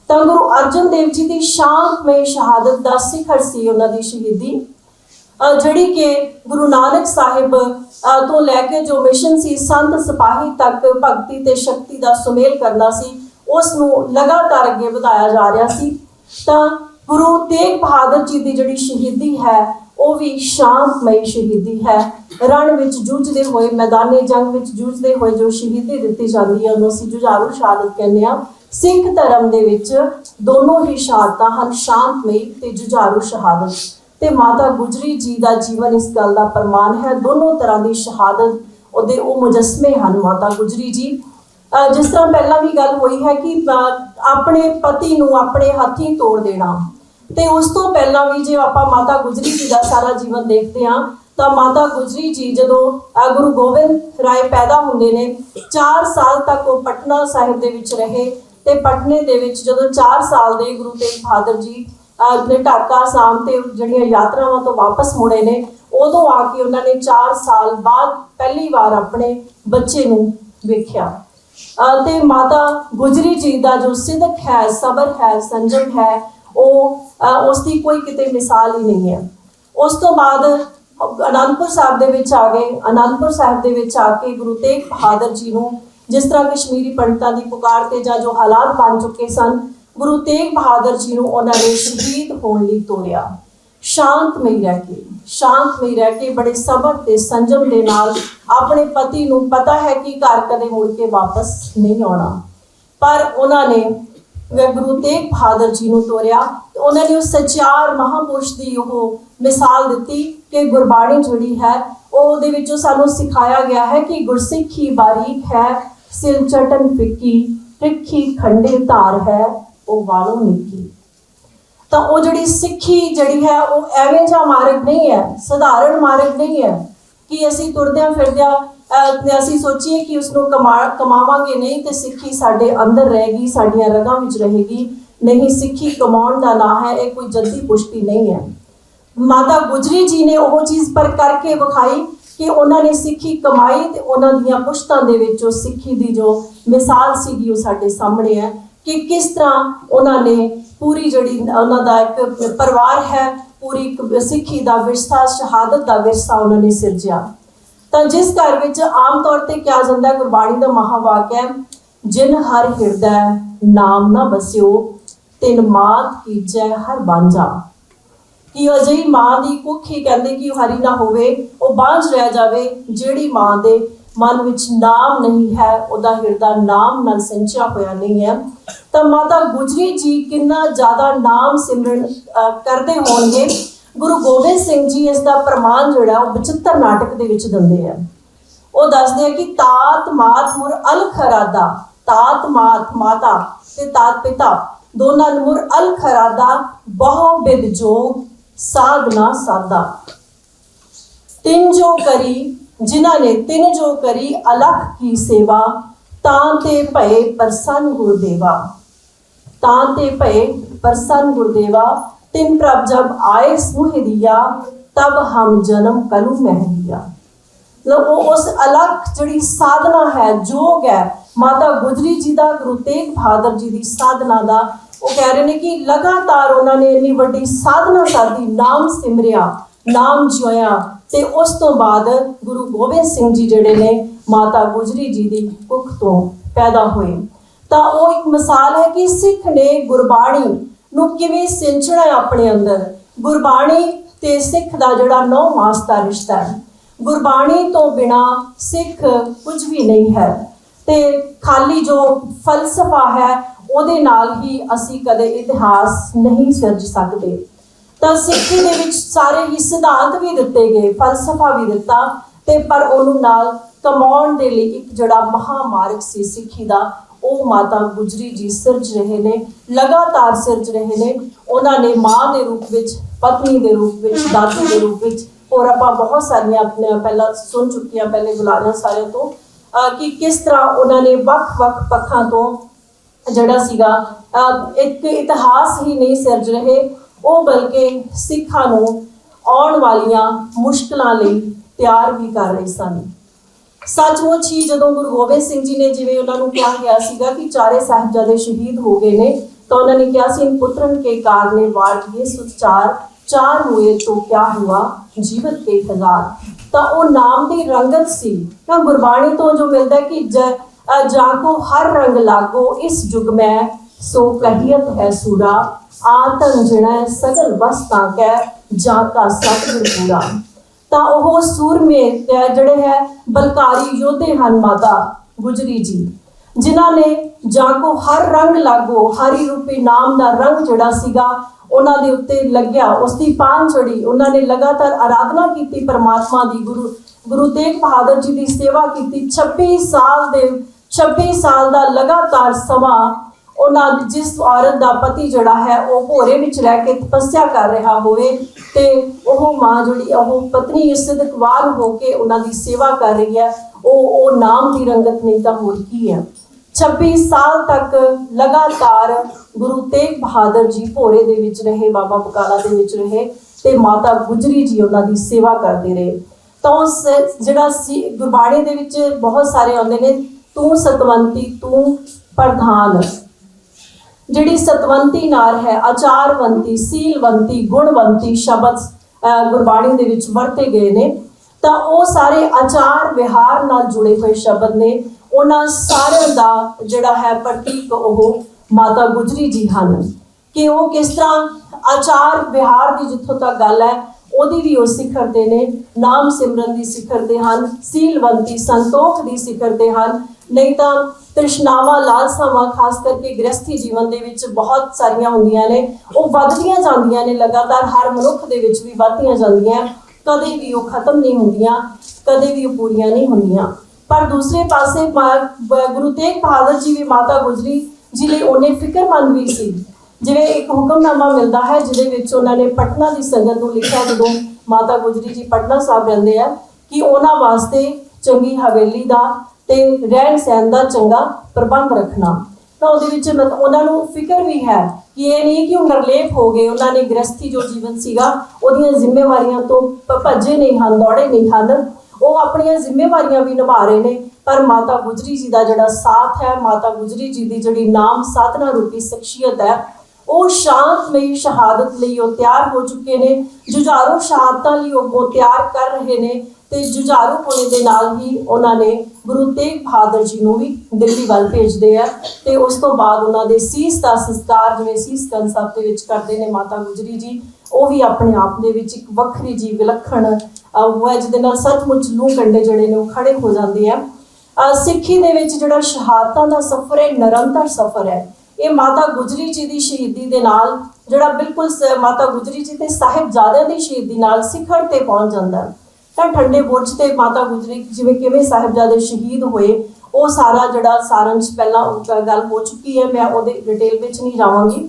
ਤਾਂ ਗੁਰੂ ਅਰਜਨ ਦੇਵ ਜੀ ਦੀ ਸ਼ਾਂਤਮਈ ਸ਼ਹਾਦਤ ਦਾ ਸਿਖਰ ਸੀ ਉਹਨਾਂ ਦੀ ਸ਼ਹੀਦੀ। ਜਿਹੜੀ ਕਿ ਗੁਰੂ ਨਾਨਕ ਸਾਹਿਬ ਤੋਂ ਲੈ ਕੇ ਜੋ ਮਿਸ਼ਨ ਸੀ, ਸੰਤ ਸਿਪਾਹੀ ਤੱਕ ਭਗਤੀ ਤੇ ਸ਼ਕਤੀ ਦਾ ਸੁਮੇਲ ਕਰਨਾ ਸੀ, ਉਸ ਨੂੰ ਲਗਾਤਾਰ ਅੱਗੇ ਵਧਾਇਆ ਜਾ ਰਿਹਾ ਸੀ। ਤਾਂ ਗੁਰੂ ਤੇਗ ਬਹਾਦਰ ਜੀ ਦੀ ਜਿਹੜੀ ਸ਼ਹੀਦੀ ਹੈ, ਉਹ ਵੀ ਸ਼ਾਂਤਮਈ ਸ਼ਹੀਦੀ ਹੈ। ਰਣ ਵਿੱਚ ਜੂਝਦੇ ਹੋਏ, ਮੈਦਾਨੇ ਜੰਗ ਵਿੱਚ ਜੂਝਦੇ ਹੋਏ ਜੋ ਸ਼ਹੀਦੀ ਦਿੱਤੀ ਜਾਂਦੀ ਹੈ, ਉਹਨੂੰ ਅਸੀਂ ਜੁਝਾਰੂ ਸ਼ਹਾਦਤ ਕਹਿੰਦੇ ਆ ਸਿੱਖ ਧਰਮ ਦੇ ਵਿੱਚ ਦੋਨੋਂ ਹੀ ਸ਼ਹਾਦਤਾਂ ਹਨ, ਸ਼ਾਂਤਮਈ ਤੇ ਜੁਝਾਰੂ ਸ਼ਹਾਦਤ। ਤੇ ਮਾਤਾ ਗੁਜਰੀ ਜੀ ਦਾ ਜੀਵਨ ਇਸ ਗੱਲ ਦਾ ਪ੍ਰਮਾਣ ਹੈ। ਦੋਨੋਂ ਤਰ੍ਹਾਂ ਦੀ ਸ਼ਹਾਦਤ ਉਹਦੇ ਉਹ ਮੁਜਸਮੇ ਹਨ ਮਾਤਾ ਗੁਜਰੀ ਜੀ। ਜਿਸ ਤਰ੍ਹਾਂ ਪਹਿਲਾਂ ਵੀ ਗੱਲ ਹੋਈ ਹੈ ਕਿ ਆਪਣੇ ਪਤੀ ਨੂੰ ਆਪਣੇ ਹੱਥੀਂ ਤੋੜ ਦੇਣਾ। ਤੇ ਉਸ ਤੋਂ ਪਹਿਲਾਂ ਵੀ ਜੇ ਆਪਾਂ ਮਾਤਾ ਗੁਜਰੀ ਜੀ ਦਾ ਸਾਰਾ ਜੀਵਨ ਦੇਖਦੇ ਹਾਂ, ਤਾਂ ਮਾਤਾ ਗੁਜਰੀ ਜੀ ਜਦੋਂ ਗੁਰੂ ਗੋਬਿੰਦ ਰਾਏ ਪੈਦਾ ਹੁੰਦੇ ਨੇ 4 ਸਾਲ ਤੱਕ ਉਹ ਪਟਨਾ ਸਾਹਿਬ ਦੇ ਵਿੱਚ ਰਹੇ। ਤੇ ਪਟਨੇ ਦੇ ਵਿੱਚ ਜਦੋਂ 4 ਸਾਲ ਦੇ ਗੁਰੂ ਤੇਗ ਬਹਾਦਰ ਜੀ ਨੇ ਢਾਕਾ ਸਾਮ ਤੇ ਜਿਹੜੀਆਂ ਯਾਤਰਾਵਾਂ ਤੋਂ ਵਾਪਸ ਮੁੜੇ ਨੇ, ਉਦੋਂ ਆ ਕੇ ਉਹਨਾਂ ਨੇ 4 ਸਾਲ ਬਾਅਦ ਪਹਿਲੀ ਵਾਰ ਆਪਣੇ ਬੱਚੇ ਨੂੰ ਵੇਖਿਆ। ਤੇ ਮਾਤਾ ਗੁਜਰੀ ਜੀ ਦਾ ਜੋ ਸਿਦਕ ਹੈ, ਸਬਰ ਹੈ, ਸੰਜਮ ਹੈ, ਉਹ, ਅਹ ਉਸ ਦੀ ਕੋਈ ਕਿਤੇ ਮਿਸਾਲ ਹੀ ਨਹੀਂ ਹੈ। ਉਸ ਤੋਂ ਬਾਅਦ ਅਨੰਦਪੁਰ ਸਾਹਿਬ ਦੇ ਵਿੱਚ ਆ ਗਏ। ਅਨੰਦਪੁਰ ਸਾਹਿਬ ਦੇ ਵਿੱਚ ਆ ਕੇ ਗੁਰੂ ਤੇਗ ਬਹਾਦਰ ਜੀ ਨੂੰ ਜਿਸ ਤਰ੍ਹਾਂ ਕਸ਼ਮੀਰੀ ਪੰਡਤਾਂ ਦੀ ਪੁਕਾਰ ਤੇ ਜਾਂ ਜੋ ਹਾਲਾਤ ਬਣ ਚੁੱਕੇ ਸਨ ਗੁਰੂ ਤੇਗ ਬਹਾਦਰ ਜੀ ਨੂੰ ਉਹਨਾਂ ਨੇ ਸ਼ਹੀਦ ਹੋਣ ਲਈ ਤੋਰਿਆ ਸ਼ਾਂਤਮਈ ਰਹਿ ਕੇ ਸ਼ਾਂਤਮਈ ਰਹਿ ਕੇ ਬੜੇ ਸਬਰ ਤੇ ਸੰਜਮ ਦੇ ਨਾਲ ਆਪਣੇ ਪਤੀ ਨੂੰ ਪਤਾ ਹੈ ਕਿ ਘਰ ਕਦੇ ਮੁੜ ਕੇ ਵਾਪਸ ਨਹੀਂ ਆਉਣਾ। ਪਰ ਉਹਨਾਂ ਨੇ ਗੁਰੂ ਤੇਗ ਬਹਾਦਰ ਜੀ ਨੂੰ ਤੋਰਿਆ ਤੇ ਉਹਨਾਂ ਨੇ ਉਸ ਸਚਿਆਰ ਮਹਾਪੁਰਸ਼ ਦੀ ਉਹ ਮਿਸਾਲ ਦਿੱਤੀ ਕਿ ਗੁਰਬਾਣੀ ਜਿਹੜੀ ਹੈ ਉਹ ਉਹਦੇ ਵਿੱਚੋਂ ਸਾਨੂੰ ਸਿਖਾਇਆ ਗਿਆ ਹੈ ਕਿ ਗੁਰਸਿੱਖੀ ਬਾਰੀਕ ਹੈ, ਸਿਲ ਚਟਨ ਫਿੱਕੀ, ਤਿੱਖੀ ਖੰਡੇ ਧਾਰ ਹੈ। ਉਹ ਵਾਲੋਂ ਨਿੱਕੀ ਤਾਂ ਉਹ ਜਿਹੜੀ ਸਿੱਖੀ ਜਿਹੜੀ ਹੈ, ਉਹ ਐਵੇਂ ਜਿਹਾ ਮਾਰਗ ਨਹੀਂ ਹੈ, ਸਧਾਰਨ ਮਾਰਗ ਨਹੀਂ ਹੈ ਕਿ ਅਸੀਂ ਤੁਰਦਿਆਂ ਫਿਰਦਿਆਂ ਅਸੀਂ ਸੋਚੀਏ ਕਿ ਉਸ ਨੂੰ ਕਮਾਵਾਂਗੇ ਨਹੀਂ ਤੇ ਸਿੱਖੀ ਸਾਡੇ ਅੰਦਰ ਰਹੇਗੀ, ਸਾਡੀਆਂ ਰਗਾਂ ਵਿੱਚ ਰਹੇਗੀ। ਨਹੀਂ, ਸਿੱਖੀ ਕਮਾਉਣ ਦਾ ਨਾਂ ਹੈ, ਇਹ ਕੋਈ ਜਲਦੀ ਪੁਸ਼ਟੀ ਨਹੀਂ ਹੈ। ਮਾਤਾ ਗੁਜਰੀ ਜੀ ਨੇ ਉਹ ਚੀਜ਼ ਪਰ ਕਰਕੇ ਵਿਖਾਈ ਕਿ ਉਹਨਾਂ ਨੇ ਸਿੱਖੀ ਕਮਾਈ ਤੇ ਉਹਨਾਂ ਦੀਆਂ ਪੁਸ਼ਤਾਂ ਦੇ ਵਿੱਚ ਉਹ ਸਿੱਖੀ ਦੀ ਜੋ ਮਿਸਾਲ ਸੀਗੀ ਉਹ ਸਾਡੇ ਸਾਹਮਣੇ ਹੈ। ਕਿ ਕਿਸ ਤਰ੍ਹਾਂ ਉਹਨਾਂ ਨੇ ਪੂਰੀ ਜਿਹੜੀ ਉਹਨਾਂ ਦਾ ਇੱਕ ਪਰਿਵਾਰ ਹੈ, ਪੂਰੀ ਸਿੱਖੀ ਦਾ ਵਿਰਸਾ, ਸ਼ਹਾਦਤ ਦਾ ਵਿਰਸਾ ਉਹਨਾਂ ਨੇ ਸਿਰਜਿਆ। ਤਾਂ ਜਿਸ ਘਰ ਵਿੱਚ ਆਮ ਤੌਰ ਤੇ ਕਿਹਾ ਜਾਂਦਾ ਗੁਰਬਾਣੀ ਦਾ ਮਹਾਵਾਕ ਹੈ, ਜਿਨ ਹਰ ਹਿਰਦੈ ਨਾਮ ਨਾ ਬਸਿਓ, ਤਿਨ ਮਾਤ ਕੀਜੈ ਹਰ ਬਾਂਝਾ। ਕਿ ਅਜਿਹੀ ਮਾਂ ਦੀ ਕੁੱਖ ਹੀ ਕਹਿੰਦੇ ਕਿ ਉਹ ਹਰੀ ਨਾ ਹੋਵੇ, ਉਹ ਬਾਂਝ ਰਹਿ ਜਾਵੇ, ਜਿਹੜੀ ਮਾਂ ਦੇ ਮਨ ਵਿੱਚ ਨਾਮ ਨਹੀਂ ਹੈ, ਉਹਦਾ ਹਿਰਦਾ ਨਾਮ ਨਾਲ ਸੰਚਿਆ ਹੋਇਆ ਨਹੀਂ ਹੈ। ਤਾਂ ਮਾਤਾ ਗੁਜਰੀ ਜੀ ਕਿੰਨਾ ਜ਼ਿਆਦਾ ਨਾਮ ਸਿਮਰਨ ਕਰਦੇ ਹੋਣਗੇ। ਗੁਰੂ ਗੋਬਿੰਦ ਸਿੰਘ ਜੀ ਇਸ ਦਾ ਪ੍ਰਮਾਣ ਜਿਹੜਾ, ਉਹ 75 ਨਾਟਕ ਦੇ ਵਿੱਚ ਦਿੰਦੇ ਆ। ਉਹ ਦੱਸਦੇ ਆ ਕਿ ਤਾਤ ਮਾਤ ਮੁਰ ਅਲ ਖਰਾਦਾ ਤਾਤ ਮਾਤ ਮਾਤਾ ਤੇ ਤਾਤ ਪਿਤਾ, ਦੋਨਾਂ ਨੂੰ ਮੁਰ ਅਲ ਖਰਾਦਾ ਬਹੁ ਬਿਦ ਜੋਗ ਸਾਧਨਾ ਸਾਦਾ ਤਿੰਨ ਜੋ ਕਰੀ ਜਿਨ੍ਹਾਂ ਨੇ ਤਿੰਨ ਜੋ ਕਰੀ, ਅਲਖ ਕੀ ਸੇਵਾ, ਤਾਂ ਤੇ ਭਏ ਪ੍ਰਸੰਨ ਗੁਰਦੇਵਾ। ਤਾਂ ਤੇ ਭਏ ਪ੍ਰਸੰਨ ਗੁਰਦੇਵਾ, ਤਿੰਨ ਪ੍ਰਭ ਜਬ ਆਏ ਸੁਹਿ ਦਿਆ, ਤਬ ਹਮ ਜਨਮ ਕਲੂ ਮਹਿਦੀਆ ਮਤਲਬ ਉਹ ਉਸ ਅਲਖ ਜਿਹੜੀ ਸਾਧਨਾ ਹੈ, ਜੋਗ ਹੈ, ਮਾਤਾ ਗੁਜਰੀ ਜੀ ਦਾ, ਗੁਰੂ ਤੇਗ ਬਹਾਦਰ ਜੀ ਦੀ ਸਾਧਨਾ ਦਾ, ਉਹ ਕਹਿ ਰਹੇ ਨੇ ਕਿ ਲਗਾਤਾਰ ਉਹਨਾਂ ਨੇ ਇੰਨੀ ਵੱਡੀ ਸਾਧਨਾ ਸਾਧੀ ਨਾਮ ਸਿਮਰਿਆ, ਨਾਮ ਜੋਇਆ ਤੇ ਉਸ ਤੋਂ ਬਾਅਦ ਗੁਰੂ ਗੋਬਿੰਦ ਸਿੰਘ ਜੀ ਜਿਹੜੇ ਨੇ ਮਾਤਾ ਗੁਜਰੀ ਜੀ ਦੀ ਕੁੱਖ ਤੋਂ ਪੈਦਾ ਹੋਏ। ਤਾਂ ਉਹ ਇੱਕ ਮਿਸਾਲ ਹੈ ਕਿ ਸਿੱਖ ਨੇ ਗੁਰਬਾਣੀ ਨੂੰ ਕਿਵੇਂ ਸਿੰਚਣਾ ਆਪਣੇ ਅੰਦਰ? ਗੁਰਬਾਣੀ ਤੇ ਸਿੱਖ ਦਾ ਜਿਹੜਾ ਨੌ ਮਾਸ ਦਾ ਰਿਸ਼ਤਾ ਹੈ। ਗੁਰਬਾਣੀ ਤੋਂ ਬਿਨਾ ਸਿੱਖ ਕੁਝ ਵੀ ਨਹੀਂ ਹੈ। ਤੇ ਖਾਲੀ ਜੋ ਫਲਸਫਾ ਹੈ, ਉਹਦੇ ਨਾਲ ਹੀ ਅਸੀਂ ਕਦੇ ਇਤਿਹਾਸ ਨਹੀਂ ਸਿਰਜ ਸਕਦੇ। ਤਾਂ ਸਿੱਖੀ ਦੇ ਵਿੱਚ ਸਾਰੇ ਹੀ ਸਿਧਾਂਤ ਵੀ ਦਿੱਤੇ ਗਏ, ਫਲਸਫਾ ਵੀ ਦਿੱਤਾ ਤੇ ਪਰ ਉਹਨੂੰ ਨਾਲ ਕਮਾਉਣ ਦੇ ਲਈ ਇੱਕ ਜਿਹੜਾ ਮਹਾਮਾਰਗ ਸੀ ਸਿੱਖੀ ਦਾ, ਉਹ ਮਾਤਾ ਗੁਜਰੀ ਜੀ ਸਿਰਜ ਰਹੇ ਨੇ, ਲਗਾਤਾਰ ਸਿਰਜ ਰਹੇ ਨੇ। ਉਹਨਾਂ ਨੇ ਮਾਂ ਦੇ ਰੂਪ ਵਿੱਚ, ਪਤਨੀ ਦੇ ਰੂਪ ਵਿੱਚ, ਦਾਦੀ ਦੇ ਰੂਪ ਵਿੱਚ ਹੋਰ ਆਪਾਂ ਬਹੁਤ ਸਾਰੀਆਂ ਆਪਣੇ ਪਹਿਲਾਂ ਸੁਣ ਚੁੱਕੀਆਂ, ਪਹਿਲੇ ਬੁਲਾਰਿਆਂ ਸਾਰਿਆਂ ਤੋਂ, ਅਹ ਕਿ ਕਿਸ ਤਰ੍ਹਾਂ ਉਹਨਾਂ ਨੇ ਵੱਖ-ਵੱਖ ਪੱਖਾਂ ਤੋਂ ਜਿਹੜਾ ਸੀਗਾ ਇੱਕ ਇਤਿਹਾਸ ਹੀ ਨਹੀਂ ਸਿਰਜ ਰਹੇ। ਉਹ ਬਲਕਿ ਸਿੱਖਾਂ ਨੂੰ ਆਉਣ ਵਾਲੀਆਂ ਮੁਸ਼ਕਲਾਂ ਲਈ ਤਿਆਰ ਵੀ ਕਰ ਰਹੇ ਸਨ। ਸੱਚਮੁੱਚ ਹੀ ਜਦੋਂ ਗੁਰੂ ਗੋਬਿੰਦ ਸਿੰਘ ਜੀ ਨੇ ਜਿਵੇਂ ਉਹਨਾਂ ਨੂੰ ਕਿਹਾ ਗਿਆ ਸੀਗਾ ਕਿ ਚਾਰੇ ਸਾਹਿਬਜ਼ਾਦੇ ਸ਼ਹੀਦ ਹੋ ਗਏ ਨੇ, ਤਾਂ ਉਹਨਾਂ ਨੇ ਕਿਹਾ ਸੀ, ਇਨ ਪੁੱਤਰਨ ਕੇ ਕਾਰਨੇ ਵਾਰਤੀਏ ਸੁਚਾਰ ਚਾਰ ਹੋਏ ਤੋਂ ਕਿਆ ਹੁਆ ਜੀਵਤ ਕੇ ਹਜ਼ਾਰ। ਤਾਂ ਉਹ ਨਾਮ ਦੀ ਰੰਗਤ ਸੀ। ਤਾਂ ਗੁਰਬਾਣੀ ਤੋਂ ਜੋ ਮਿਲਦਾ ਕਿ ਜਾਂ ਕੋ ਹਰ ਰੰਗ ਲਾਗੋ, ਇਸ ਜੁਗ ਮੈਂ ਸੋ ਕਹੀਤ ਹੈ ਸੂਰਾ ਆਤਨ ਜਿਣੈ ਸਗਲ ਵਸਤਾਂ ਕੈ, ਜਾ ਕਾ ਸਤਿਗੁਰ ਪੂਰਾ। ਤਾਂ ਉਹ ਸੂਰਮੇ ਜਿਹੜੇ ਹੈ ਬਲਕਾਰੀ ਯੋਧੇ ਹਨ ਮਾਤਾ ਗੁਜਰੀ ਜੀ, ਜਿਨ੍ਹਾਂ ਨੇ ਜਾਗੋ ਹਰ ਰੰਗ ਲਾਗੋ, ਹਰੀ ਰੂਪੀ ਨਾਮ ਦਾ ਰੰਗ ਜਿਹੜਾ ਸੀਗਾ, ਉਹਨਾਂ ਦੇ ਉੱਤੇ ਲੱਗਿਆ ਉਸ ਦੀ ਪਾਨ ਚੜੀ, ਉਹਨਾਂ ਨੇ ਲਗਾਤਾਰ ਆਰਾਧਨਾ ਕੀਤੀ ਪਰਮਾਤਮਾ ਦੀ, ਗੁਰੂ ਗੁਰੂ ਤੇਗ ਬਹਾਦਰ ਜੀ ਦੀ ਸੇਵਾ ਕੀਤੀ। 26 ਸਾਲ ਦੇ 26 ਸਾਲ ਦਾ ਲਗਾਤਾਰ ਸਮਾਂ ਉਹਨਾਂ ਜਿਸ ਔਰਤ ਦਾ ਪਤੀ ਜਿਹੜਾ ਹੈ, ਉਹ ਭੋਰੇ ਵਿੱਚ ਰਹਿ ਕੇ ਤਪੱਸਿਆ ਕਰ ਰਿਹਾ ਹੋਵੇ ਤੇ ਉਹ ਮਾਂ ਜਿਹੜੀ ਉਹ ਪਤਨੀ ਸਿਦਕਵਾਰ ਹੋ ਕੇ ਉਹਨਾਂ ਦੀ ਸੇਵਾ ਕਰ ਰਹੀ ਹੈ। ਉਹ ਉਹ ਨਾਮ ਦੀ ਰੰਗਤ ਨਹੀਂ ਤਾਂ ਹੋਰ ਕੀ ਹੈ। 26 ਸਾਲ ਤੱਕ ਲਗਾਤਾਰ ਗੁਰੂ ਤੇਗ ਬਹਾਦਰ ਜੀ ਭੋਰੇ ਦੇ ਵਿੱਚ ਰਹੇ, ਬਾਬਾ ਬਕਾਲਾ ਦੇ ਵਿੱਚ ਰਹੇ ਤੇ ਮਾਤਾ ਗੁਜਰੀ ਜੀ ਉਹਨਾਂ ਦੀ ਸੇਵਾ ਕਰਦੇ ਰਹੇ। ਤਾਂ ਉਸ ਜਿਹੜਾ ਸੀ, ਗੁਰਬਾਣੀ ਦੇ ਵਿੱਚ ਬਹੁਤ ਸਾਰੇ ਆਉਂਦੇ ਨੇ, ਤੂੰ ਸਤਵੰਤੀ, ਤੂੰ ਪ੍ਰਧਾਨ। ਜਿਹੜੀ ਸਤਵੰਤੀ ਨਾਰ ਹੈ, ਆਚਾਰਵੰਤੀ, ਸੀਲਵੰਤੀ, ਗੁਣਵੰਤੀ ਸ਼ਬਦ ਗੁਰਬਾਣੀ ਦੇ ਵਿੱਚ ਵਰਤੇ ਗਏ ਨੇ, ਤਾਂ ਉਹ ਸਾਰੇ ਆਚਾਰ ਵਿਹਾਰ ਨਾਲ ਜੁੜੇ ਹੋਏ ਸ਼ਬਦ ਨੇ। ਉਹਨਾਂ ਸਾਰਿਆਂ ਦਾ ਜਿਹੜਾ ਹੈ ਪ੍ਰਤੀਕ ਉਹ ਮਾਤਾ ਗੁਜਰੀ ਜੀ ਹਨ। ਕਿ ਉਹ ਕਿਸ ਤਰ੍ਹਾਂ ਆਚਾਰ ਵਿਹਾਰ ਦੀ ਜਿੱਥੋਂ ਤੱਕ ਗੱਲ ਹੈ, ਉਹਦੀ ਵੀ ਉਹ ਸਿਖਰ ਤੇ ਨੇ। ਨਾਮ ਸਿਮਰਨ ਦੀ ਸਿਖਰ ਤੇ ਹਨ, ਸੀਲਵੰਤੀ ਸੰਤੋਖ ਦੀ ਸਿਖਰ ਤੇ ਹਨ। ਨਹੀਂ ਤਾਂ ਤ੍ਰਿਸ਼ਨਾਵਾਂ, ਲਾਲਸਾਵਾਂ, ਖਾਸ ਕਰਕੇ ਗ੍ਰਸਥੀ ਜੀਵਨ ਦੇ ਵਿੱਚ ਬਹੁਤ ਸਾਰੀਆਂ ਹੁੰਦੀਆਂ ਨੇ। ਉਹ ਵੱਧਦੀਆਂ ਜਾਂਦੀਆਂ ਨੇ, ਲਗਾਤਾਰ ਹਰ ਮਨੁੱਖ ਦੇ ਵਿੱਚ ਵੀ ਵੱਧਦੀਆਂ ਜਾਂਦੀਆਂ। ਕਦੇ ਵੀ ਉਹ ਖਤਮ ਨਹੀਂ ਹੁੰਦੀਆਂ, ਕਦੇ ਵੀ ਉਹ ਪੂਰੀਆਂ ਨਹੀਂ ਹੁੰਦੀਆਂ। ਪਰ ਦੂਸਰੇ ਪਾਸੇ ਗੁਰੂ ਤੇਗ ਬਹਾਦਰ ਜੀ ਵੀ ਮਾਤਾ ਗੁਜਰੀ ਜੀ ਲਈ ਉਹਨੇ ਫਿਕਰਮੰਦ ਵੀ ਸੀ। ਜਿਵੇਂ ਇੱਕ ਹੁਕਮਨਾਮਾ ਮਿਲਦਾ ਹੈ, ਜਿਹਦੇ ਵਿੱਚ ਉਹਨਾਂ ਨੇ ਪਟਨਾ ਦੀ ਸੰਗਤ ਨੂੰ ਲਿਖਿਆ, ਜਦੋਂ ਮਾਤਾ ਗੁਜਰੀ ਜੀ ਪਟਨਾ ਸਾਹਿਬ ਰਹਿੰਦੇ ਆ, ਕਿ ਉਹਨਾਂ ਵਾਸਤੇ ਚੰਗੀ ਹਵੇਲੀ ਦਾ ਤੇ ਰਹਿਣ ਸਹਿਣ ਦਾ ਚੰਗਾ ਪ੍ਰਬੰਧ ਰੱਖਣਾ। ਤਾਂ ਉਹਦੇ ਵਿੱਚ ਉਹਨਾਂ ਨੂੰ ਫਿਕਰ ਵੀ ਹੈ ਕਿ ਇਹ ਨਹੀਂ ਕਿ ਉਹ ਨਿਰਲੇਪ ਹੋ ਗਏ, ਉਹਨਾਂ ਨੇ ਗ੍ਰਸਥੀ ਜੋ ਜੀਵਨ ਸੀਗਾ, ਉਹਦੀਆਂ ਜ਼ਿੰਮੇਵਾਰੀਆਂ ਤੋਂ ਭੱਜੇ ਨਹੀਂ ਹਨ, ਦੌੜੇ ਨਹੀਂ ਹਨ। ਉਹ ਆਪਣੀਆਂ ਜ਼ਿੰਮੇਵਾਰੀਆਂ ਵੀ ਨਿਭਾ ਰਹੇ ਨੇ, ਪਰ ਮਾਤਾ ਗੁਜਰੀ ਜੀ ਦਾ ਜਿਹੜਾ ਸਾਥ ਹੈ, ਮਾਤਾ ਗੁਜਰੀ ਜੀ ਦੀ ਜਿਹੜੀ ਨਾਮ ਸਾਧਨਾ ਰੂਪੀ ਸ਼ਖਸੀਅਤ ਹੈ, ਉਹ ਸ਼ਾਂਤਮਈ ਸ਼ਹਾਦਤ ਲਈ ਉਹ ਤਿਆਰ ਹੋ ਚੁੱਕੇ ਨੇ। ਜੁਝਾਰੂ ਸ਼ਹਾਦਤਾਂ ਲਈ ਉਹ ਤਿਆਰ ਕਰ ਰਹੇ ਨੇ। ਤੇ ਜੁਝਾਰੂ ਹੋਣੇ ਦੇ ਨਾਲ ਹੀ ਉਹਨਾਂ ਨੇ ਗੁਰੂ ਤੇਗ ਬਹਾਦਰ ਜੀ ਨੂੰ ਵੀ ਦਿੱਲੀ ਵੱਲ ਭੇਜਦੇ ਆ ਤੇ ਉਸ ਤੋਂ ਬਾਅਦ ਉਹਨਾਂ ਦੇ ਸੀਸ ਦਾ ਸੰਸਕਾਰ ਜਿਵੇਂ ਸੀਸ ਕੰਨ ਸਾਹਿਬ ਦੇ ਵਿੱਚ ਕਰਦੇ ਨੇ ਮਾਤਾ ਗੁਜਰੀ ਜੀ, ਉਹ ਵੀ ਆਪਣੇ ਆਪ ਦੇ ਵਿੱਚ ਇੱਕ ਵੱਖਰੀ ਜੀ ਵਿਲੱਖਣ ਉਹ ਹੈ ਜਿਹਦੇ ਨਾਲ ਸੱਚਮੁੱਚ ਲੂ ਕੰਡੇ ਜਿਹੜੇ ਨੇ ਉਹ ਖੜੇ ਹੋ ਜਾਂਦੇ ਆ। ਸਿੱਖੀ ਦੇ ਵਿੱਚ ਜਿਹੜਾ ਸ਼ਹਾਦਤਾਂ ਦਾ ਸਫ਼ਰ ਹੈ, ਨਿਰੰਤਰ ਸਫ਼ਰ ਹੈ, ਇਹ ਮਾਤਾ ਗੁਜਰੀ ਜੀ ਦੀ ਸ਼ਹੀਦੀ ਦੇ ਨਾਲ ਜਿਹੜਾ ਬਿਲਕੁਲ ਸ- ਮਾਤਾ ਗੁਜਰੀ ਜੀ ਤੇ ਸਾਹਿਬਜ਼ਾਦਿਆਂ ਦੀ ਸ਼ਹੀਦੀ ਨਾਲ ਸਿਖਰ ਤੇ ਪਹੁੰਚ ਜਾਂਦਾ। ਹੈ ਤਾਂ ਠੰਡੇ ਬੁਰਜ ਤੇ ਮਾਤਾ ਗੁਜਰੀ ਜਿਵੇਂ ਕਿਵੇਂ ਸਾਹਿਬਜ਼ਾਦੇ ਸ਼ਹੀਦ ਹੋਏ, ਉਹ ਸਾਰਾ ਜਿਹੜਾ ਸਾਰੰਸ਼ ਪਹਿਲਾਂ ਉਹ ਗੱਲ ਹੋ ਚੁੱਕੀ ਹੈ, ਮੈਂ ਉਹਦੇ ਡਿਟੇਲ ਵਿੱਚ ਨਹੀਂ ਜਾਵਾਂਗੀ।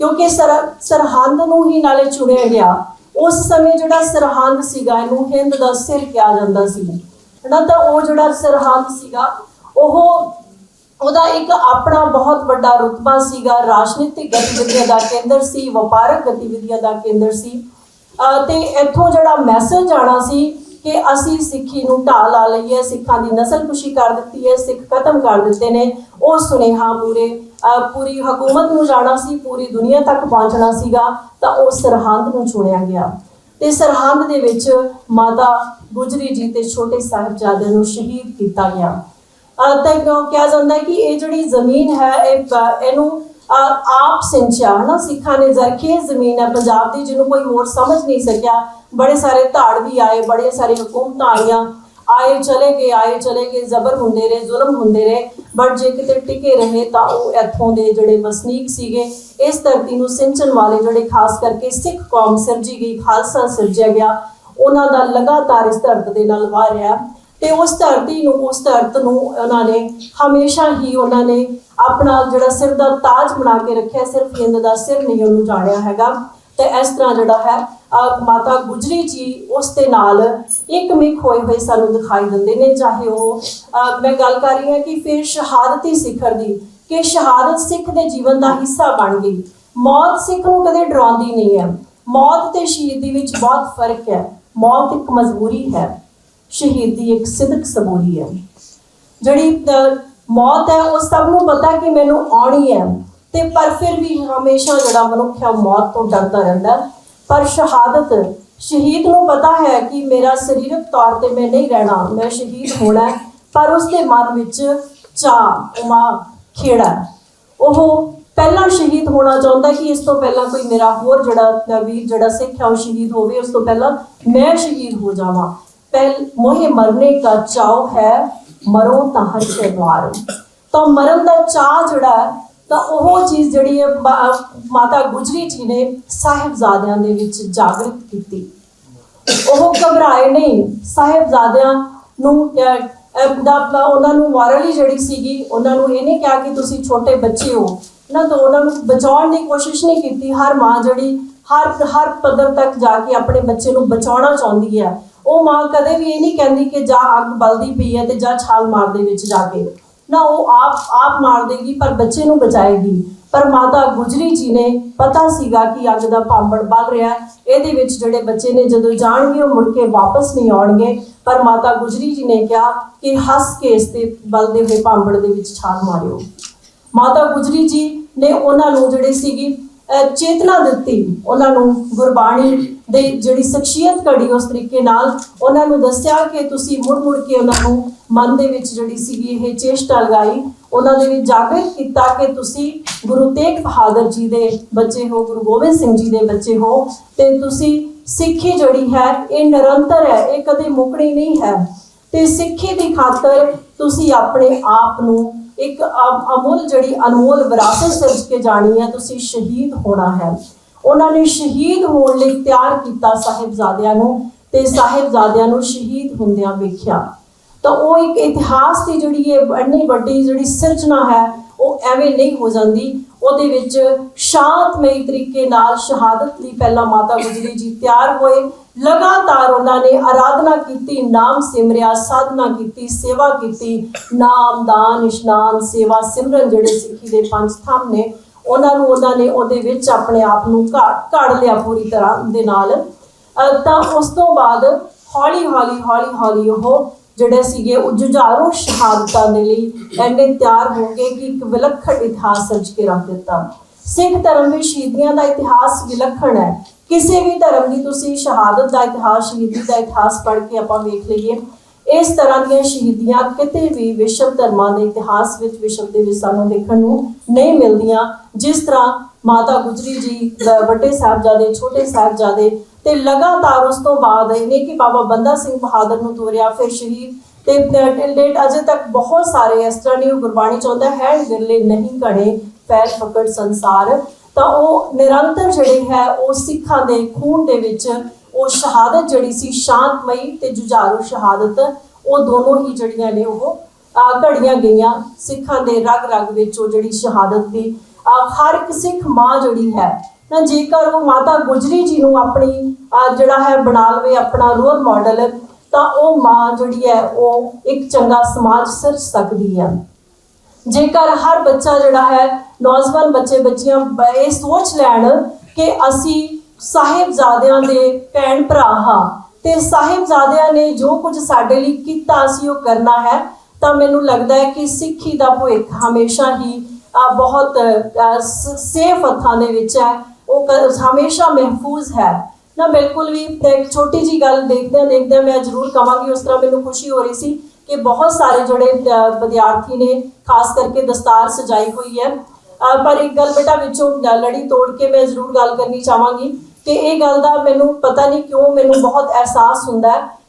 ਕਿਉਂਕਿ ਸਰਹੰਦ ਨੂੰ ਹੀ ਨਾਲੇ ਚੁਣਿਆ ਗਿਆ। ਉਸ ਸਮੇਂ ਜਿਹੜਾ ਸਰਹੰਦ ਸੀਗਾ, ਇਹਨੂੰ ਹਿੰਦ ਦਾ ਸਿਰ ਕਿਹਾ ਜਾਂਦਾ ਸੀ। ਹਨਾ, ਤਾਂ ਉਹ ਜਿਹੜਾ ਸਰਹੰਦ ਸੀਗਾ, ਉਹ ਉਹਦਾ ਇੱਕ ਆਪਣਾ ਬਹੁਤ ਵੱਡਾ ਰੁਤਬਾ ਸੀਗਾ। ਰਾਜਨੀਤਿਕ ਗਤੀਵਿਧੀਆਂ ਦਾ ਕੇਂਦਰ ਸੀ, ਵਪਾਰਕ ਗਤੀਵਿਧੀਆਂ ਦਾ ਕੇਂਦਰ ਸੀ। ਤੇ ਇੱਥੋਂ ਜਿਹੜਾ ਮੈਸੇਜ ਆਣਾ ਸੀ ਕਿ ਅਸੀਂ ਸਿੱਖੀ ਨੂੰ ਢਾਹ ਲਾ ਲਈ ਹੈ ਸਿੱਖਾਂ ਦੀ ਨਸਲਕੁਸ਼ੀ ਕਰ ਦਿੱਤੀ ਹੈ, ਸਿੱਖ ਖਤਮ ਕਰ ਦਿੱਤੇ ਨੇ। ਉਹ ਸੁਨੇਹਾ ਪੂਰੇ ਪੂਰੀ ਹਕੂਮਤ ਨੂੰ ਜਾਣਾ ਸੀ, ਪੂਰੀ ਦੁਨੀਆ ਤੱਕ ਪਹੁੰਚਣਾ ਸੀਗਾ, ਤਾਂ ਉਹ ਸਰਹੰਦ ਨੂੰ ਚੁਣਿਆ ਗਿਆ। ਤੇ ਸਰਹੰਦ ਦੇ ਵਿੱਚ ਮਾਤਾ ਗੁਜਰੀ ਜੀ ਤੇ ਛੋਟੇ ਸਾਹਿਬਜ਼ਾਦੇ ਨੂੰ ਸ਼ਹੀਦ ਕੀਤਾ ਗਿਆ। ਅਹ, ਤਾਂ ਕਿਹਾ ਜਾਂਦਾ ਹੈ ਕਿ ਇਹ ਜਿਹੜੀ ਜ਼ਮੀਨ ਹੈ, ਇਹ ਇਹਨੂੰ ਆਪ ਸਿੰਚਿਆ, ਹਨਾ? ਸਿੱਖਾਂ ਨੇ ਜ਼ਰਖੇ ਜ਼ਮੀਨ ਹੈ, ਪੰਜਾਬ ਦੀ, ਜਿਹਨੂੰ ਕੋਈ ਹੋਰ ਸਮਝ ਨਹੀਂ ਸਕਿਆ। ਬੜੇ ਸਾਰੇ ਧਾੜ ਵੀ ਆਏ ਬੜੇ ਸਾਰੇ ਹਕੂਮਤਾਂ ਆਈਆਂ। ਆਏ ਚਲੇ ਗਏ, ਆਏ ਚਲੇ ਗਏ, ਜ਼ਬਰ ਹੁੰਦੇ ਰਹੇ, ਜ਼ੁਲਮ ਹੁੰਦੇ ਰਹੇ। ਬਟ ਜੇ ਕਿਤੇ ਟਿਕੇ ਰਹੇ, ਤਾਂ ਉਹ ਇੱਥੋਂ ਦੇ ਜਿਹੜੇ ਵਸਨੀਕ ਸੀਗੇ, ਇਸ ਧਰਤੀ ਨੂੰ ਸਿੰਚਣ ਵਾਲੇ ਜਿਹੜੇ, ਖਾਸ ਕਰਕੇ ਸਿੱਖ ਕੌਮ ਸਿਰਜੀ ਗਈ, ਖਾਲਸਾ ਸਿਰਜਿਆ ਗਿਆ, ਉਹਨਾਂ ਦਾ ਲਗਾਤਾਰ ਇਸ ਧਰਤ ਦੇ ਨਾਲ ਵਾਹ ਰਿਹਾ। ਤੇ ਉਸ ਧਰਤੀ ਨੂੰ, ਉਸ ਧਰਤ ਨੂੰ ਉਹਨਾਂ ਨੇ ਹਮੇਸ਼ਾ ਹੀ ਉਹਨਾਂ ਨੇ ਆਪਣਾ ਜਿਹੜਾ ਸਿਰ ਦਾ ਤਾਜ ਬਣਾ ਕੇ ਰੱਖਿਆ ਸਿਰਫ ਹਿੰਦ ਦਾ ਸਿਰ ਨਹੀਂ ਉਹਨੂੰ ਜਾਣਿਆ ਹੈਗਾ। ਤੇ ਇਸ ਤਰ੍ਹਾਂ ਜਿਹੜਾ ਹੈ ਮਾਤਾ ਗੁਜਰੀ ਜੀ ਉਸ ਦੇ ਨਾਲ ਇੱਕ ਮਿਕ ਹੋਏ ਹੋਏ ਸਾਨੂੰ ਦਿਖਾਈ ਦਿੰਦੇ ਨੇ, ਚਾਹੇ ਉਹ ਮੈਂ ਗੱਲ ਕਰ ਰਹੀ ਹਾਂ ਕਿ ਫਿਰ ਸ਼ਹਾਦਤੀ ਸਿਖਰ ਦੀ, ਕਿ ਸ਼ਹਾਦਤ ਸਿੱਖ ਦੇ ਜੀਵਨ ਦਾ ਹਿੱਸਾ ਬਣ ਗਈ। ਮੌਤ ਸਿੱਖ ਨੂੰ ਕਦੇ ਡਰਾਉਂਦੀ ਨਹੀਂ ਹੈ। ਮੌਤ ਤੇ ਸ਼ਹੀਦੀ ਵਿੱਚ ਬਹੁਤ ਫ਼ਰਕ ਹੈ। ਮੌਤ ਇੱਕ ਮਜਬੂਰੀ ਹੈ। ਸ਼ਹੀਦੀ ਇੱਕ ਸਿਦਕ ਸਬੂਰੀ ਹੈ। ਜਿਹੜੀ ਮੌਤ ਹੈ, ਉਹ ਸਭ ਨੂੰ ਪਤਾ ਕਿ ਮੈਨੂੰ ਆਉਣੀ ਹੈ। ਤੇ ਪਰ ਫਿਰ ਵੀ ਹਮੇਸ਼ਾ ਜਿਹੜਾ ਮਨੁੱਖ ਹੈ ਮੌਤ ਤੋਂ ਡਰਦਾ ਰਹਿੰਦਾ ਪਰ ਸ਼ਹਾਦਤ ਸ਼ਹੀਦ ਨੂੰ ਪਤਾ ਹੈ ਕਿ ਮੇਰਾ ਸਰੀਰਕ ਤੌਰ ਤੇ ਮੈਂ ਨਹੀਂ ਰਹਿਣਾ, ਮੈਂ ਸ਼ਹੀਦ ਹੋਣਾ ਪਰ ਉਸ ਦੇ ਮਨ ਵਿੱਚ ਚਾ ਉਮਾ, ਖੇੜਾ ਉਹ ਪਹਿਲਾਂ ਸ਼ਹੀਦ ਹੋਣਾ ਚਾਹੁੰਦਾ ਕਿ ਇਸ ਤੋਂ ਪਹਿਲਾਂ ਕੋਈ ਮੇਰਾ ਹੋਰ ਜਿਹੜਾ ਵੀਰ ਜਿਹੜਾ ਸਿੱਖ ਹੈ, ਉਹ ਸ਼ਹੀਦ ਹੋਵੇ, ਉਸ ਤੋਂ ਪਹਿਲਾਂ ਮੈਂ ਸ਼ਹੀਦ ਹੋ ਜਾਵਾਂ। ਪਹਿਲ ਮੋਹੇ ਮਰਨੇ ਦਾ ਚਾਅ ਹੈ ਮਰੋ ਤਾਂ ਹਰ ਸੇ ਤਾਂ ਮਰਨ ਦਾ ਚਾਹ ਜਿਹੜਾ ਤਾਂ ਉਹ ਚੀਜ਼ ਜਿਹੜੀ ਹੈ ਮਾਤਾ ਗੁਜਰੀ ਜੀ ਨੇ ਸਾਹਿਬਜ਼ਾਦਿਆਂ ਦੇ ਵਿੱਚ ਜਾਗਰਿਤ ਕੀਤੀ। ਉਹ ਘਬਰਾਏ ਨਹੀਂ ਸਾਹਿਬਜ਼ਾਦਿਆਂ ਨੂੰ ਅਹ, ਦਾ ਉਹਨਾਂ ਨੂੰ ਵਾਰਲੀ ਜਿਹੜੀ ਸੀਗੀ ਉਹਨਾਂ ਨੂੰ ਇਹ ਨਹੀਂ ਕਿਹਾ ਕਿ ਤੁਸੀਂ ਛੋਟੇ ਬੱਚੇ ਹੋ। ਨਾ ਤਾਂ ਉਹਨਾਂ ਨੂੰ ਬਚਾਉਣ ਦੀ ਕੋਸ਼ਿਸ਼ ਨਹੀਂ ਕੀਤੀ ਹਰ ਮਾਂ ਜਿਹੜੀ ਹਰ ਹਰ ਪੱਧਰ ਤੱਕ ਜਾ ਕੇ ਆਪਣੇ ਬੱਚੇ ਨੂੰ ਬਚਾਉਣਾ ਚਾਹੁੰਦੀ ਹੈ। ਉਹ ਮਾਂ ਕਦੇ ਵੀ ਇਹ ਨਹੀਂ ਕਹਿੰਦੀ ਕਿ ਜਾ ਅੱਗ ਬਲਦੀ ਪਈ ਹੈ ਤੇ ਜਾ ਛਾਲ ਮਾਰ ਦੇ ਵਿੱਚ ਜਾ ਕੇ। ਨਾ, ਉਹ ਆਪ ਆਪ ਮਾਰ ਦੇਗੀ ਪਰ ਬੱਚੇ ਨੂੰ ਬਚਾਏਗੀ। ਪਰ ਮਾਤਾ ਗੁਜਰੀ ਜੀ ਨੇ ਪਤਾ ਸੀਗਾ ਕਿ ਅੱਗ ਦਾ ਭਾਂਬੜ ਬਲ ਰਿਹਾ ਇਹਦੇ ਵਿੱਚ ਜਿਹੜੇ ਬੱਚੇ ਨੇ, ਜਦੋਂ ਜਾਣਗੇ, ਉਹ ਮੁੜ ਕੇ ਵਾਪਸ ਨਹੀਂ ਆਉਣਗੇ। ਪਰ ਮਾਤਾ ਗੁਜਰੀ ਜੀ ਨੇ ਕਿਹਾ ਕਿ ਹੱਸ ਕੇ ਇਸ ਤੇ ਬਲਦੇ ਹੋਏ ਭਾਂਬੜ ਦੇ ਵਿੱਚ ਛਾਲ ਮਾਰਿਓ। ਮਾਤਾ ਗੁਜਰੀ ਜੀ ਨੇ ਉਹਨਾਂ ਨੂੰ ਜਿਹੜੀ ਸੀਗੀ ਚੇਤਨਾ ਦਿੱਤੀ। ਉਹਨਾਂ ਨੂੰ ਗੁਰਬਾਣੀ ਦੇ ਜਿਹੜੀ ਸ਼ਖਸੀਅਤ ਘੜੀ ਉਸ ਤਰੀਕੇ ਨਾਲ ਉਹਨਾਂ ਨੂੰ ਦੱਸਿਆ ਕਿ ਤੁਸੀਂ ਮੁੜ ਮੁੜ ਕੇ ਉਹਨਾਂ ਨੂੰ ਮਨ ਦੇ ਵਿੱਚ ਜਿਹੜੀ ਸੀਗੀ ਇਹ ਚੇਸ਼ਟਾ ਲਗਾਈ, ਉਹਨਾਂ ਦੇ ਵਿੱਚ ਜਾਗਰਿਤ ਕੀਤਾ ਕਿ ਤੁਸੀਂ ਗੁਰੂ ਤੇਗ ਬਹਾਦਰ ਜੀ ਦੇ ਬੱਚੇ ਹੋ, ਗੁਰੂ ਗੋਬਿੰਦ ਸਿੰਘ ਜੀ ਦੇ ਬੱਚੇ ਹੋ ਤੇ ਤੁਸੀਂ ਸਿੱਖੀ ਜਿਹੜੀ ਹੈ ਇਹ ਨਿਰੰਤਰ ਹੈ, ਇਹ ਕਦੇ ਮੁੱਕਣੀ ਨਹੀਂ ਹੈ। ਤੇ ਸਿੱਖੀ ਦੀ ਖਾਤਰ ਤੁਸੀਂ ਆਪਣੇ ਆਪ ਨੂੰ ਇੱਕ ਅਮੁੱਲ ਜਿਹੜੀ ਅਨਮੋਲ ਵਿਰਾਸਤ ਸਿਰਜ ਕੇ ਜਾਣੀ ਹੈ, ਤੁਸੀਂ ਸ਼ਹੀਦ ਹੋਣਾ ਹੈ। ਉਹਨਾਂ ਨੇ ਸ਼ਹੀਦ ਹੋਣ ਲਈ ਤਿਆਰ ਕੀਤਾ ਸਾਹਿਬਜ਼ਾਦਿਆਂ ਨੂੰ ਤੇ ਸਾਹਿਬਜ਼ਾਦਿਆਂ ਨੂੰ ਸ਼ਹੀਦ ਹੁੰਦਿਆਂ ਵੇਖਿਆ। ਤਾਂ ਉਹ ਇੱਕ ਇਤਿਹਾਸ ਦੀ ਜਿਹੜੀ ਇਹ ਇੰਨੀ ਵੱਡੀ ਜਿਹੜੀ ਸਿਰਜਣਾ ਹੈ, ਉਹ ਐਵੇਂ ਨਹੀਂ ਹੋ ਜਾਂਦੀ। ਉਹਦੇ ਵਿੱਚ ਸ਼ਾਂਤਮਈ ਤਰੀਕੇ ਨਾਲ ਸ਼ਹਾਦਤ ਲਈ ਪਹਿਲਾਂ ਮਾਤਾ ਗੁਜਰੀ ਜੀ ਤਿਆਰ ਹੋਏ। ਲਗਾਤਾਰ ਉਹਨਾਂ ਨੇ ਆਰਾਧਨਾ ਕੀਤੀ, ਨਾਮ ਸਿਮਰਿਆ, ਸਾਧਨਾ ਕੀਤੀ, ਸੇਵਾ ਕੀਤੀ। ਨਾਮ, ਦਾਨ, ਇਸ਼ਨਾਨ, ਸੇਵਾ, ਸਿਮਰਨ ਜਿਹੜੇ ਸਿੱਖੀ ਦੇ ਪੰਜ ਥੰਮ ਨੇ, ਉਹਨਾਂ ਨੂੰ ਉਹਨਾਂ ਨੇ ਉਹਦੇ ਵਿੱਚ ਆਪਣੇ ਆਪ ਨੂੰ ਘੜ ਲਿਆ ਪੂਰੀ ਤਰ੍ਹਾਂ ਦੇ ਨਾਲ। ਤਾਂ ਉਸ ਤੋਂ ਬਾਅਦ ਹੌਲੀ ਹੌਲੀ ਹੌਲੀ ਹੌਲੀ ਉਹ ਜਿਹੜੇ ਸੀਗੇ ਉਹ ਜੁਝਾਰੂ ਸ਼ਹਾਦਤਾਂ ਦੇ ਲਈ ਐਨੇ ਤਿਆਰ ਹੋ ਗਏ ਕਿ ਇੱਕ ਵਿਲੱਖਣ ਇਤਿਹਾਸ ਰਚ ਕੇ ਰੱਖ ਦਿੱਤਾ। ਸਿੱਖ ਧਰਮ ਵਿੱਚ ਸ਼ਹੀਦੀਆਂ ਦਾ ਇਤਿਹਾਸ ਵਿਲੱਖਣ ਹੈ। ਕਿਸੇ ਵੀ ਧਰਮ ਦੀ ਤੁਸੀਂ ਸ਼ਹਾਦਤ ਦਾ ਇਤਿਹਾਸ, ਸ਼ਹੀਦੀ ਦਾ ਇਤਿਹਾਸ ਪੜ੍ਹ ਕੇ ਆਪਾਂ ਵੇਖ ਲਈਏ, ਇਸ ਤਰ੍ਹਾਂ ਦੀਆਂ ਸ਼ਹੀਦੀਆਂ ਕਿਤੇ ਵੀ ਵਿਸ਼ਵ ਧਰਮਾਂ ਦੇ ਇਤਿਹਾਸ ਵਿੱਚ, ਵਿਸ਼ਵ ਦੇ ਵਿੱਚ ਸਾਨੂੰ ਦੇਖਣ ਨੂੰ ਨਹੀਂ ਮਿਲਦੀਆਂ। ਜਿਸ ਤਰ੍ਹਾਂ ਮਾਤਾ ਗੁਜਰੀ ਜੀ ਵੱਡੇ ਸਾਹਿਬਜ਼ਾਦੇ, ਛੋਟੇ ਸਾਹਿਬਜ਼ਾਦੇ ਤੇ ਲਗਾਤਾਰ ਉਸ ਤੋਂ ਬਾਅਦ ਇਹਨੇ ਕਿ ਬਾਬਾ ਬੰਦਾ ਸਿੰਘ ਬਹਾਦਰ ਨੂੰ ਤੋਰਿਆ, ਫਿਰ ਸ਼ਹੀਦ ਤੇ ਟਿਲ ਡੇਟ ਅਜੇ ਤੱਕ ਬਹੁਤ ਸਾਰੇ ਇਸ ਤਰ੍ਹਾਂ ਦੀ ਗੁਰਬਾਣੀ ਚਾਹੁੰਦਾ ਹੈ ਵਿਰਲੇ ਨਹੀਂ ਘੜੇ, ਪੈਰ ਫਕੜ ਸੰਸਾਰ। ਤਾਂ ਉਹ ਨਿਰੰਤਰ ਜਿਹੜੇ ਹੈ, ਉਹ ਸਿੱਖਾਂ ਦੇ ਖੂਨ ਦੇ ਵਿੱਚ ਉਹ ਸ਼ਹਾਦਤ ਜਿਹੜੀ ਸੀ, ਸ਼ਾਂਤਮਈ ਤੇ ਜੁਝਾਰੂ ਸ਼ਹਾਦਤ, ਉਹ ਦੋਨੋਂ ਹੀ ਜਿਹੜੀਆਂ ਨੇ ਉਹ ਘੜੀਆਂ ਗਈਆਂ। ਸਿੱਖਾਂ ਦੇ ਰਗ ਰਗ ਵਿੱਚ ਉਹ ਜਿਹੜੀ ਸ਼ਹਾਦਤ ਦੀ ਹਰ ਇੱਕ ਸਿੱਖ ਮਾਂ ਜਿਹੜੀ ਹੈ ਨਾ ਜੇਕਰ ਉਹ ਮਾਤਾ ਗੁਜਰੀ ਜੀ ਨੂੰ ਆਪਣੀ ਜਿਹੜਾ ਹੈ ਬਣਾ ਲਵੇ ਆਪਣਾ ਰੋਲ ਮਾਡਲ ਤਾਂ ਉਹ ਮਾਂ ਜਿਹੜੀ ਹੈ, ਉਹ ਇੱਕ ਚੰਗਾ ਸਮਾਜ ਸਿਰਜ ਸਕਦੀ ਹੈ ਜੇਕਰ ਹਰ ਬੱਚਾ ਜਿਹੜਾ ਹੈ, ਨੌਜਵਾਨ ਬੱਚੇ, ਬੱਚੀਆਂ ਇਹ ਸੋਚ ਲੈਣ ਕਿ ਅਸੀਂ ਸਾਹਿਬਜ਼ਾਦਿਆਂ ਦੇ ਭੈਣ ਭਰਾ ਹਾਂ ਤੇ ਸਾਹਿਬਜ਼ਾਦਿਆਂ ਨੇ ਜੋ ਕੁਝ ਸਾਡੇ ਲਈ ਕੀਤਾ ਅਸੀਂ ਉਹ ਕਰਨਾ ਹੈ, ਤਾਂ ਮੈਨੂੰ ਲੱਗਦਾ ਹੈ ਕਿ ਸਿੱਖੀ ਦਾ ਭਵਿੱਖ ਹਮੇਸ਼ਾ ਹੀ ਬਹੁਤ ਸੇਫ ਹੱਥਾਂ ਦੇ ਵਿੱਚ ਹੈ, ਉਹ ਕ- ਹਮੇਸ਼ਾ ਮਹਿਫੂਜ਼ ਹੈ। ਨਾ ਬਿਲਕੁਲ ਵੀ ਇੱਕ ਛੋਟੀ ਜੀ ਗੱਲ ਦੇਖਦਿਆਂ ਦੇਖਦਿਆਂ ਮੈਂ ਜ਼ਰੂਰ ਕਹਾਂਗੀ ਉਸ ਤਰ੍ਹਾਂ ਮੈਨੂੰ ਖੁਸ਼ੀ ਹੋ ਰਹੀ ਸੀ ਕਿ ਬਹੁਤ ਸਾਰੇ ਜਿਹੜੇ ਵਿਦਿਆਰਥੀ ਨੇ ਖਾਸ ਕਰਕੇ ਦਸਤਾਰ ਸਜਾਈ ਹੋਈ ਹੈ। ਅ, ਪਰ ਇੱਕ ਗੱਲ ਬੇਟਾ ਵਿੱਚੋਂ ਲੜੀ ਤੋੜ ਕੇ ਮੈਂ ਜ਼ਰੂਰ ਗੱਲ ਕਰਨੀ ਚਾਹਾਂਗੀ। ਕਿ ਇਹ ਗੱਲ ਦਾ ਮੈਨੂੰ ਪਤਾ ਨਹੀਂ ਕਿਉਂ ਮੈਨੂੰ ਬਹੁਤ ਅਹਿਸਾਸ ਹੁੰਦਾ ਹੈ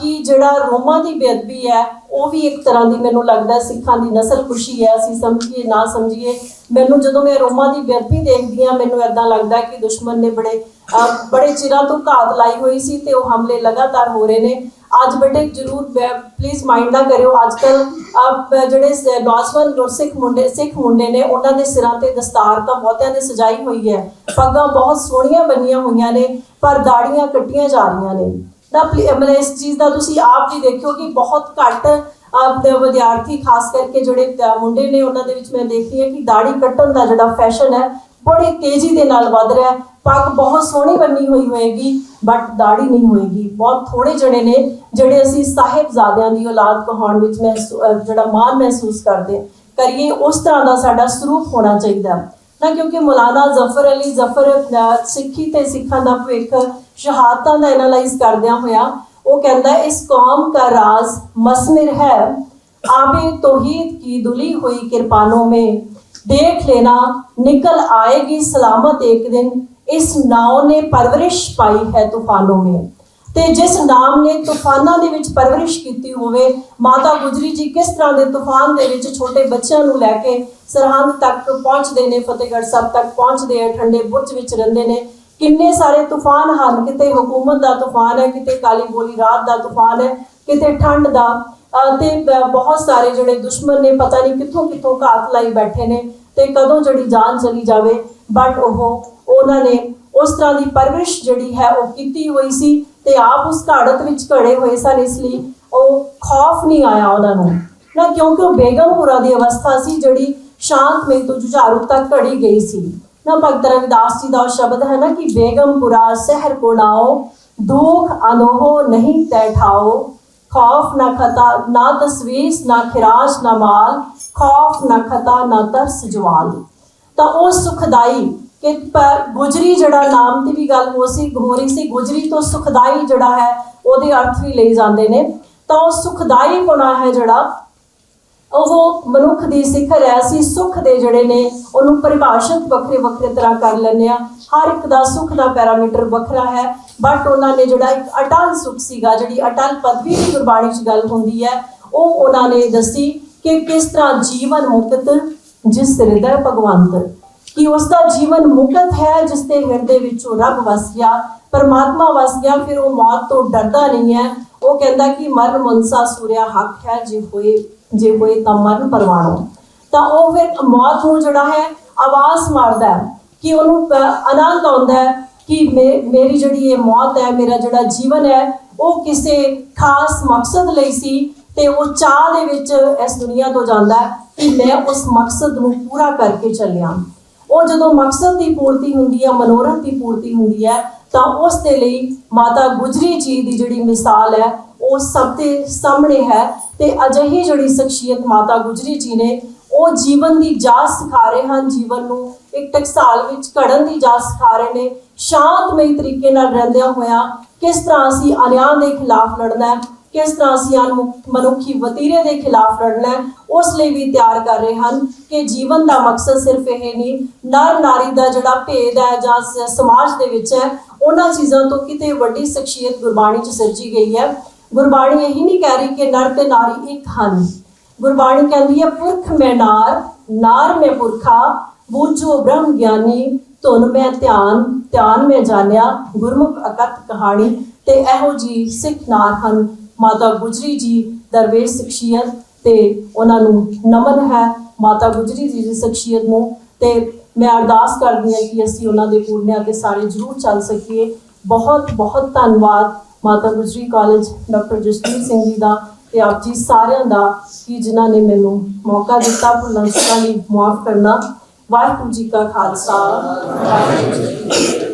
ਕਿ ਜਿਹੜਾ ਰੋਮਾਂ ਦੀ ਬੇਅਦਬੀ ਹੈ, ਉਹ ਵੀ ਇੱਕ ਤਰ੍ਹਾਂ ਦੀ ਮੈਨੂੰ ਲੱਗਦਾ ਸਿੱਖਾਂ ਦੀ ਨਸਲ ਖੁਸ਼ੀ ਹੈ। ਅਸੀਂ ਸਮਝੀਏ, ਨਾ ਸਮਝੀਏ, ਮੈਨੂੰ ਜਦੋਂ ਮੈਂ ਰੋਮਾਂ ਦੀ ਬੇਅਦਬੀ ਦੇਖਦੀ ਹਾਂ, ਮੈਨੂੰ ਐਦਾਂ ਲੱਗਦਾ ਕਿ ਦੁਸ਼ਮਣ ਨੇ ਬੜੇ ਬੜੇ ਚਿਰਾਂ ਤੋਂ ਘਾਤ ਲਾਈ ਹੋਈ ਸੀ ਤੇ ਉਹ ਹਮਲੇ ਲਗਾਤਾਰ ਹੋ ਰਹੇ ਨੇ। ਅੱਜ ਬੇਟੇ, ਜਰੂਰ ਪਲੀਜ਼ ਮਾਈਂਡ ਨਾ ਕਰਿਓ। ਅੱਜ ਕੱਲ ਜਿਹੜੇ ਨੌਜਵਾਨ ਗੁਰਸਿੱਖ ਮੁੰਡੇ, ਸਿੱਖ ਮੁੰਡੇ ਨੇ, ਉਹਨਾਂ ਦੇ ਸਿਰਾਂ ਤੇ ਦਸਤਾਰ ਤਾਂ ਬਹੁਤਿਆਂ ਨੇ ਸਜਾਈ ਹੋਈ ਹੈ। ਪੱਗਾਂ ਬਹੁਤ ਸੋਹਣੀਆਂ ਬਣੀਆਂ ਹੋਈਆਂ ਨੇ, ਪਰ ਦਾੜੀਆਂ ਕੱਟੀਆਂ ਜਾ ਰਹੀਆਂ ਨੇ। ਤਾਂ ਪਲੀ- ਮਤਲਬ ਇਸ ਚੀਜ਼ ਦਾ ਤੁਸੀਂ ਆਪ ਵੀ ਦੇਖਿਓ ਕਿ ਬਹੁਤ ਘੱਟ ਅਹ, ਵਿਦਿਆਰਥੀ ਖਾਸ ਕਰਕੇ ਜਿਹੜੇ ਮੁੰਡੇ ਨੇ ਉਹਨਾਂ ਦੇ ਵਿੱਚ ਮੈਂ ਦੇਖਦੀ ਹਾਂ ਕਿ ਦਾੜੀ ਕੱਟਣ ਦਾ ਜਿਹੜਾ ਫੈਸ਼ਨ ਹੈ ਬੜੀ ਤੇਜ਼ੀ ਦੇ ਨਾਲ ਵੱਧ ਰਿਹਾ ਹੈ। ਪੱਗ ਬਹੁਤ ਸੋਹਣੀ ਬੰਨੀ ਹੋਈ ਹੋਏਗੀ ਬਟ ਦਾੜੀ ਨਹੀਂ ਹੋਏਗੀ। ਬਹੁਤ ਥੋੜੇ ਜਣੇ ਨੇ ਜਿਹੜੇ ਅਸੀਂ ਸਾਹਿਬਜ਼ਾਦਿਆਂ ਦੀ ਔਲਾਦ ਕਹਾਉਣ ਵਿੱਚ ਮਹਿਸੂ- ਜਿਹੜਾ ਮਾਣ ਮਹਿਸੂਸ ਕਰਦੇ ਕਰੀਏ ਉਸ ਤਰ੍ਹਾਂ ਦਾ ਸਾਡਾ ਸਰੂਪ ਹੋਣਾ ਚਾਹੀਦਾ। ਨਾ ਕਿਉਂਕਿ ਮੌਲਾਨਾ ਜ਼ਫਰ ਅਲੀ ਜ਼ਫਰ ਸਿੱਖੀ ਤੇ ਸਿੱਖਾਂ ਦਾ ਭਵਿੱਖ ਸ਼ਹਾਦਤਾਂ ਦਾ ਐਨਾਲਾਈਜ਼ ਕਰਦਿਆਂ ਹੋਇਆ ਉਹ ਕਹਿੰਦਾ ਹੈ, ਇਸ ਕੌਮ का राज मसमिर है आबे तौहीद की दुली हुई किरपानों में देख लेना निकल आएगी सलामत एक दिन इस नाव ने परवरिश पाई है तूफानों में ਤੇ ਜਿਸ ਨਾਮ ਨੇ ਤੂਫਾਨਾਂ ਦੇ ਵਿੱਚ ਪਰਵਰਿਸ਼ ਕੀਤੀ ਹੋਵੇ ਮਾਤਾ ਗੁਜਰੀ ਜੀ ਕਿਸ ਤਰ੍ਹਾਂ ਦੇ ਤੂਫਾਨ ਦੇ ਵਿੱਚ ਛੋਟੇ ਬੱਚਿਆਂ ਨੂੰ ਲੈ ਕੇ ਸਰਹੰਦ ਤੱਕ ਪਹੁੰਚਦੇ ਨੇ ਫਤਿਹਗੜ੍ਹ ਸਾਹਿਬ ਤੱਕ ਪਹੁੰਚਦੇ ਆ ਠੰਡੇ ਬੁਰਜ ਵਿੱਚ ਰਹਿੰਦੇ ਨੇ ਕਿੰਨੇ ਸਾਰੇ ਤੂਫਾਨ ਹਨ? ਕਿਤੇ ਹਕੂਮਤ ਦਾ ਤੂਫਾਨ ਹੈ, ਕਿਤੇ ਕਾਲੀ ਬੋਲੀ ਰਾਤ ਦਾ ਤੂਫਾਨ ਹੈ, ਕਿਤੇ ਠੰਡ ਦਾ। ਤੇ ਬਹੁਤ ਸਾਰੇ ਜਿਹੜੇ ਦੁਸ਼ਮਣ ਨੇ, ਪਤਾ ਨਹੀਂ ਕਿੱਥੋਂ ਕਿੱਥੋਂ ਘਾਤ ਲਾਈ ਬੈਠੇ ਨੇ ਤੇ ਕਦੋਂ ਜਿਹੜੀ ਜਾਨ ਚਲੀ ਜਾਵੇ। ਬਟ ਉਹ, ਉਹਨਾਂ ਨੇ ਉਸ ਤਰ੍ਹਾਂ ਦੀ ਪਰਵਰਿਸ਼ ਜਿਹੜੀ ਹੈ, ਉਹ ਕੀਤੀ ਹੋਈ ਸੀ ਤੇ ਆਪ ਉਸ ਘਾੜਤ ਵਿੱਚ ਘੜੇ ਹੋਏ ਸਨ, ਇਸ ਲਈ ਉਹ ਖੌਫ ਨਹੀਂ ਆਇਆ ਉਹਨਾਂ ਨੂੰ। ਨਾ, ਕਿਉਂਕਿ ਉਹ ਬੇਗਮਪੁਰਾ ਦੀ ਅਵਸਥਾ ਸੀ, ਜਿਹੜੀ ਸ਼ਾਂਤਮਈ ਤੋਂ ਜੁਝਾਰੂ ਤੱਕ ਘੜੀ ਗਈ ਸੀ। ਨਾ ਭਗਤ ਰਵਿਦਾਸ ਜੀ ਦਾ ਉਹ ਸ਼ਬਦ ਹੈ ਨਾ ਕਿ ਬੇਗਮਪੁਰਾ ਸ਼ਹਿਰ ਕੋ ਨਾਓ ਦੁਖ ਅਨੋਹ ਨਹੀਂ ਤੈ ਠਾਓ खौफ ना खता ना तस्वीस ना खिराश ना माल खौफ ना खता ना तरस जवाल ਤਾਂ ਉਹ ਸੁਖਦਾਈ ਕਿ ਪ- ਗੁਜਰੀ ਜਿਹੜਾ ਨਾਮ ਦੀ ਵੀ ਗੱਲ ਹੋ ਸੀ ਹੋ ਰਹੀ ਸੀ ਗੁਜਰੀ ਤੋਂ ਸੁਖਦਾਈ ਜਿਹੜਾ ਹੈ ਉਹਦੇ ਅਰਥ ਵੀ ਲਈ ਜਾਂਦੇ ਨੇ ਤਾਂ ਉਹ ਸੁਖਦਾਈ ਪੁਣਾ ਹੈ ਜਿਹੜਾ ਉਹ ਮਨੁੱਖ ਦੀ ਸਿਖਰ ਹੈ ਅਸੀਂ ਸੁੱਖ ਦੇ ਜਿਹੜੇ ਨੇ, ਉਹਨੂੰ ਪਰਿਭਾਸ਼ਿਤ ਵੱਖਰੇ ਵੱਖਰੇ ਤਰ੍ਹਾਂ ਕਰ ਲੈਂਦੇ ਆ ਹਰ ਇੱਕ ਦਾ ਸੁੱਖ ਦਾ ਪੈਰਾਮੀਟਰ ਵੱਖਰਾ ਹੈ ਬਟ ਉਹਨਾਂ ਨੇ ਜਿਹੜਾ ਇੱਕ ਅਟਲ ਸੁੱਖ ਸੀਗਾ, ਜਿਹੜੀ ਅਟਲ ਪਦਵੀ ਦੀ ਗੁਰਬਾਣੀ 'ਚ ਗੱਲ ਹੁੰਦੀ ਹੈ, ਉਹ ਉਹਨਾਂ ਨੇ ਦੱਸੀ ਕਿ ਕਿਸ ਤਰ੍ਹਾਂ ਜੀਵਨ ਮੁਕਤ, ਜਿਸ ਹਿਰਦੈ ਭਗਵੰਤ। ਕਿ ਉਸ ਦਾ ਜੀਵਨ ਮੁਕਤ ਹੈ, ਜਿਸ ਦੇ ਹਿਰਦੇ ਵਿੱਚੋਂ ਰੱਬ ਵਸ ਗਿਆ, ਪਰਮਾਤਮਾ ਵਸ ਗਿਆ, ਫਿਰ ਉਹ ਮੌਤ ਤੋਂ ਡਰਦਾ ਨਹੀਂ ਹੈ। ਉਹ ਕਹਿੰਦਾ ਕਿ ਮਰਨ ਮਨਸਾ ਸੂਰਿਆ ਹੱਕ ਹੈ, ਜੇ ਹੋਏ ਜੇ ਕੋਈ ਤਾਂ ਮਰਨ ਪਰਵਾਣੋ। ਤਾਂ ਉਹ ਫਿਰ ਮੌਤ ਨੂੰ ਜਿਹੜਾ ਹੈ, ਆਵਾਜ਼ ਮਾਰਦਾ ਹੈ ਕਿ ਉਹਨੂੰ ਆਨੰਦ ਆਉਂਦਾ ਹੈ ਕਿ ਮੇਰੀ ਜਿਹੜੀ ਇਹ ਮੌਤ ਹੈ, ਮੇਰਾ ਜਿਹੜਾ ਜੀਵਨ ਹੈ, ਉਹ ਕਿਸੇ ਖਾਸ ਮਕਸਦ ਲਈ ਸੀ ਤੇ ਉਹ ਚਾਹ ਦੇ ਵਿੱਚ ਇਸ ਦੁਨੀਆ ਤੋਂ ਜਾਂਦਾ ਕਿ ਮੈਂ ਉਸ ਮਕਸਦ ਨੂੰ ਪੂਰਾ ਕਰਕੇ ਚੱਲਿਆ। ਉਹ ਜਦੋਂ ਮਕਸਦ ਦੀ ਪੂਰਤੀ ਹੁੰਦੀ ਹੈ, ਮਨੋਰਥ ਦੀ ਪੂਰਤੀ ਹੁੰਦੀ ਹੈ, ਤਾਂ ਉਸ ਦੇ ਲਈ ਮਾਤਾ ਗੁਜਰੀ ਜੀ ਦੀ ਜਿਹੜੀ ਮਿਸਾਲ ਹੈ ਉਹ ਸਭ ਦੇ ਸਾਹਮਣੇ ਹੈ ਤੇ ਅਜਿਹੀ ਜਿਹੜੀ ਸ਼ਖਸੀਅਤ ਮਾਤਾ ਗੁਜਰੀ ਜੀ ਨੇ, ਉਹ ਜੀਵਨ ਦੀ ਜਾਚ ਸਿਖਾ ਰਹੇ ਹਨ, ਜੀਵਨ ਨੂੰ ਇੱਕ ਟਕਸਾਲ ਵਿੱਚ ਘੜਨ ਦੀ ਜਾਚ ਸਿਖਾ ਰਹੇ ਨੇ, ਸ਼ਾਂਤਮਈ ਤਰੀਕੇ ਨਾਲ ਰਹਿੰਦਿਆਂ ਹੋਇਆਂ ਕਿਸ ਤਰ੍ਹਾਂ ਅਸੀਂ ਅਨਿਆਂ ਦੇ ਖਿਲਾਫ ਲੜਨਾ ਹੈ, ਕਿਸ ਤਰ੍ਹਾਂ ਅਸੀਂ ਅਨਮੁਕ- ਮਨੁੱਖੀ ਵਤੀਰੇ ਦੇ ਖਿਲਾਫ ਲੜਨਾ ਹੈ, ਉਸ ਲਈ ਵੀ ਤਿਆਰ ਕਰ ਰਹੇ ਹਨ ਕਿ ਜੀਵਨ ਦਾ ਮਕਸਦ ਸਿਰਫ ਇਹ ਨਹੀਂ, ਨਰ ਨਾਰੀ ਦਾ ਜਿਹੜਾ ਭੇਦ ਹੈ ਜਾਂ ਸਮਾਜ ਦੇ ਵਿੱਚ ਹੈ, ਉਹਨਾਂ ਚੀਜ਼ਾਂ ਤੋਂ ਕਿਤੇ ਵੱਡੀ ਸ਼ਖਸੀਅਤ ਗੁਰਬਾਣੀ 'ਚ ਸਿਰਜੀ ਗਈ ਹੈ। ਗੁਰਬਾਣੀ ਇਹੀ ਨਹੀਂ ਕਹਿ ਰਹੀ ਕਿ ਨਰ ਤੇ ਨਾਰੀ ਇੱਕ ਹਨ। ਗੁਰਬਾਣੀ ਕਹਿੰਦੀ ਹੈ, ਪੁਰਖ ਮੈਂ ਨਾਰ ਨਾਰ ਮੈਂ ਪੁਰਖਾ, ਬੂਝੋ ਬ੍ਰਹਮ ਗਿਆਨੀ, ਧੁਨ ਮੈਂ ਧਿਆਨ ਧਿਆਨ ਮੈਂ ਜਾਣਿਆ, ਗੁਰਮੁਖ ਅਕਤ ਕਹਾਣੀ ਤੇ ਇਹੋ ਜੀ ਸਿੱਖ ਨਾਰ ਹਨ। ਮਾਤਾ ਗੁਜਰੀ ਜੀ ਦਰਵੇਸ਼ ਸ਼ਖਸੀਅਤ ਤੇ ਉਹਨਾਂ ਨੂੰ ਨਮਨ ਹੈ ਮਾਤਾ ਗੁਜਰੀ ਜੀ ਦੀ ਸ਼ਖਸੀਅਤ ਨੂੰ ਤੇ ਮੈਂ ਅਰਦਾਸ ਕਰਦੀ ਹਾਂ ਕਿ ਅਸੀਂ ਉਹਨਾਂ ਦੇ ਪੂਰਨਿਆਂ ਤੇ ਸਾਰੇ ਜ਼ਰੂਰ ਚੱਲ ਸਕੀਏ। ਬਹੁਤ ਬਹੁਤ ਧੰਨਵਾਦ। ਮਾਤਾ ਗੁਜਰੀ ਕਾਲਜ, ਡਾਕਟਰ ਜਸਪੀਰ ਸਿੰਘ ਜੀ ਦਾ ਤੇ ਆਪ ਜੀ ਸਾਰਿਆਂ ਦਾ ਕਿ ਜਿਨ੍ਹਾਂ ਨੇ ਮੈਨੂੰ ਮੌਕਾ ਦਿੱਤਾ ਭੁੱਲਾਂ ਚੁੱਕਾਂ ਲਈ ਮਾਫ ਕਰਨਾ। ਵਾਹਿਗੁਰੂ ਜੀ ਕਾ ਖਾਲਸਾ। ਵਾਹਿਗੁਰੂ ਜੀ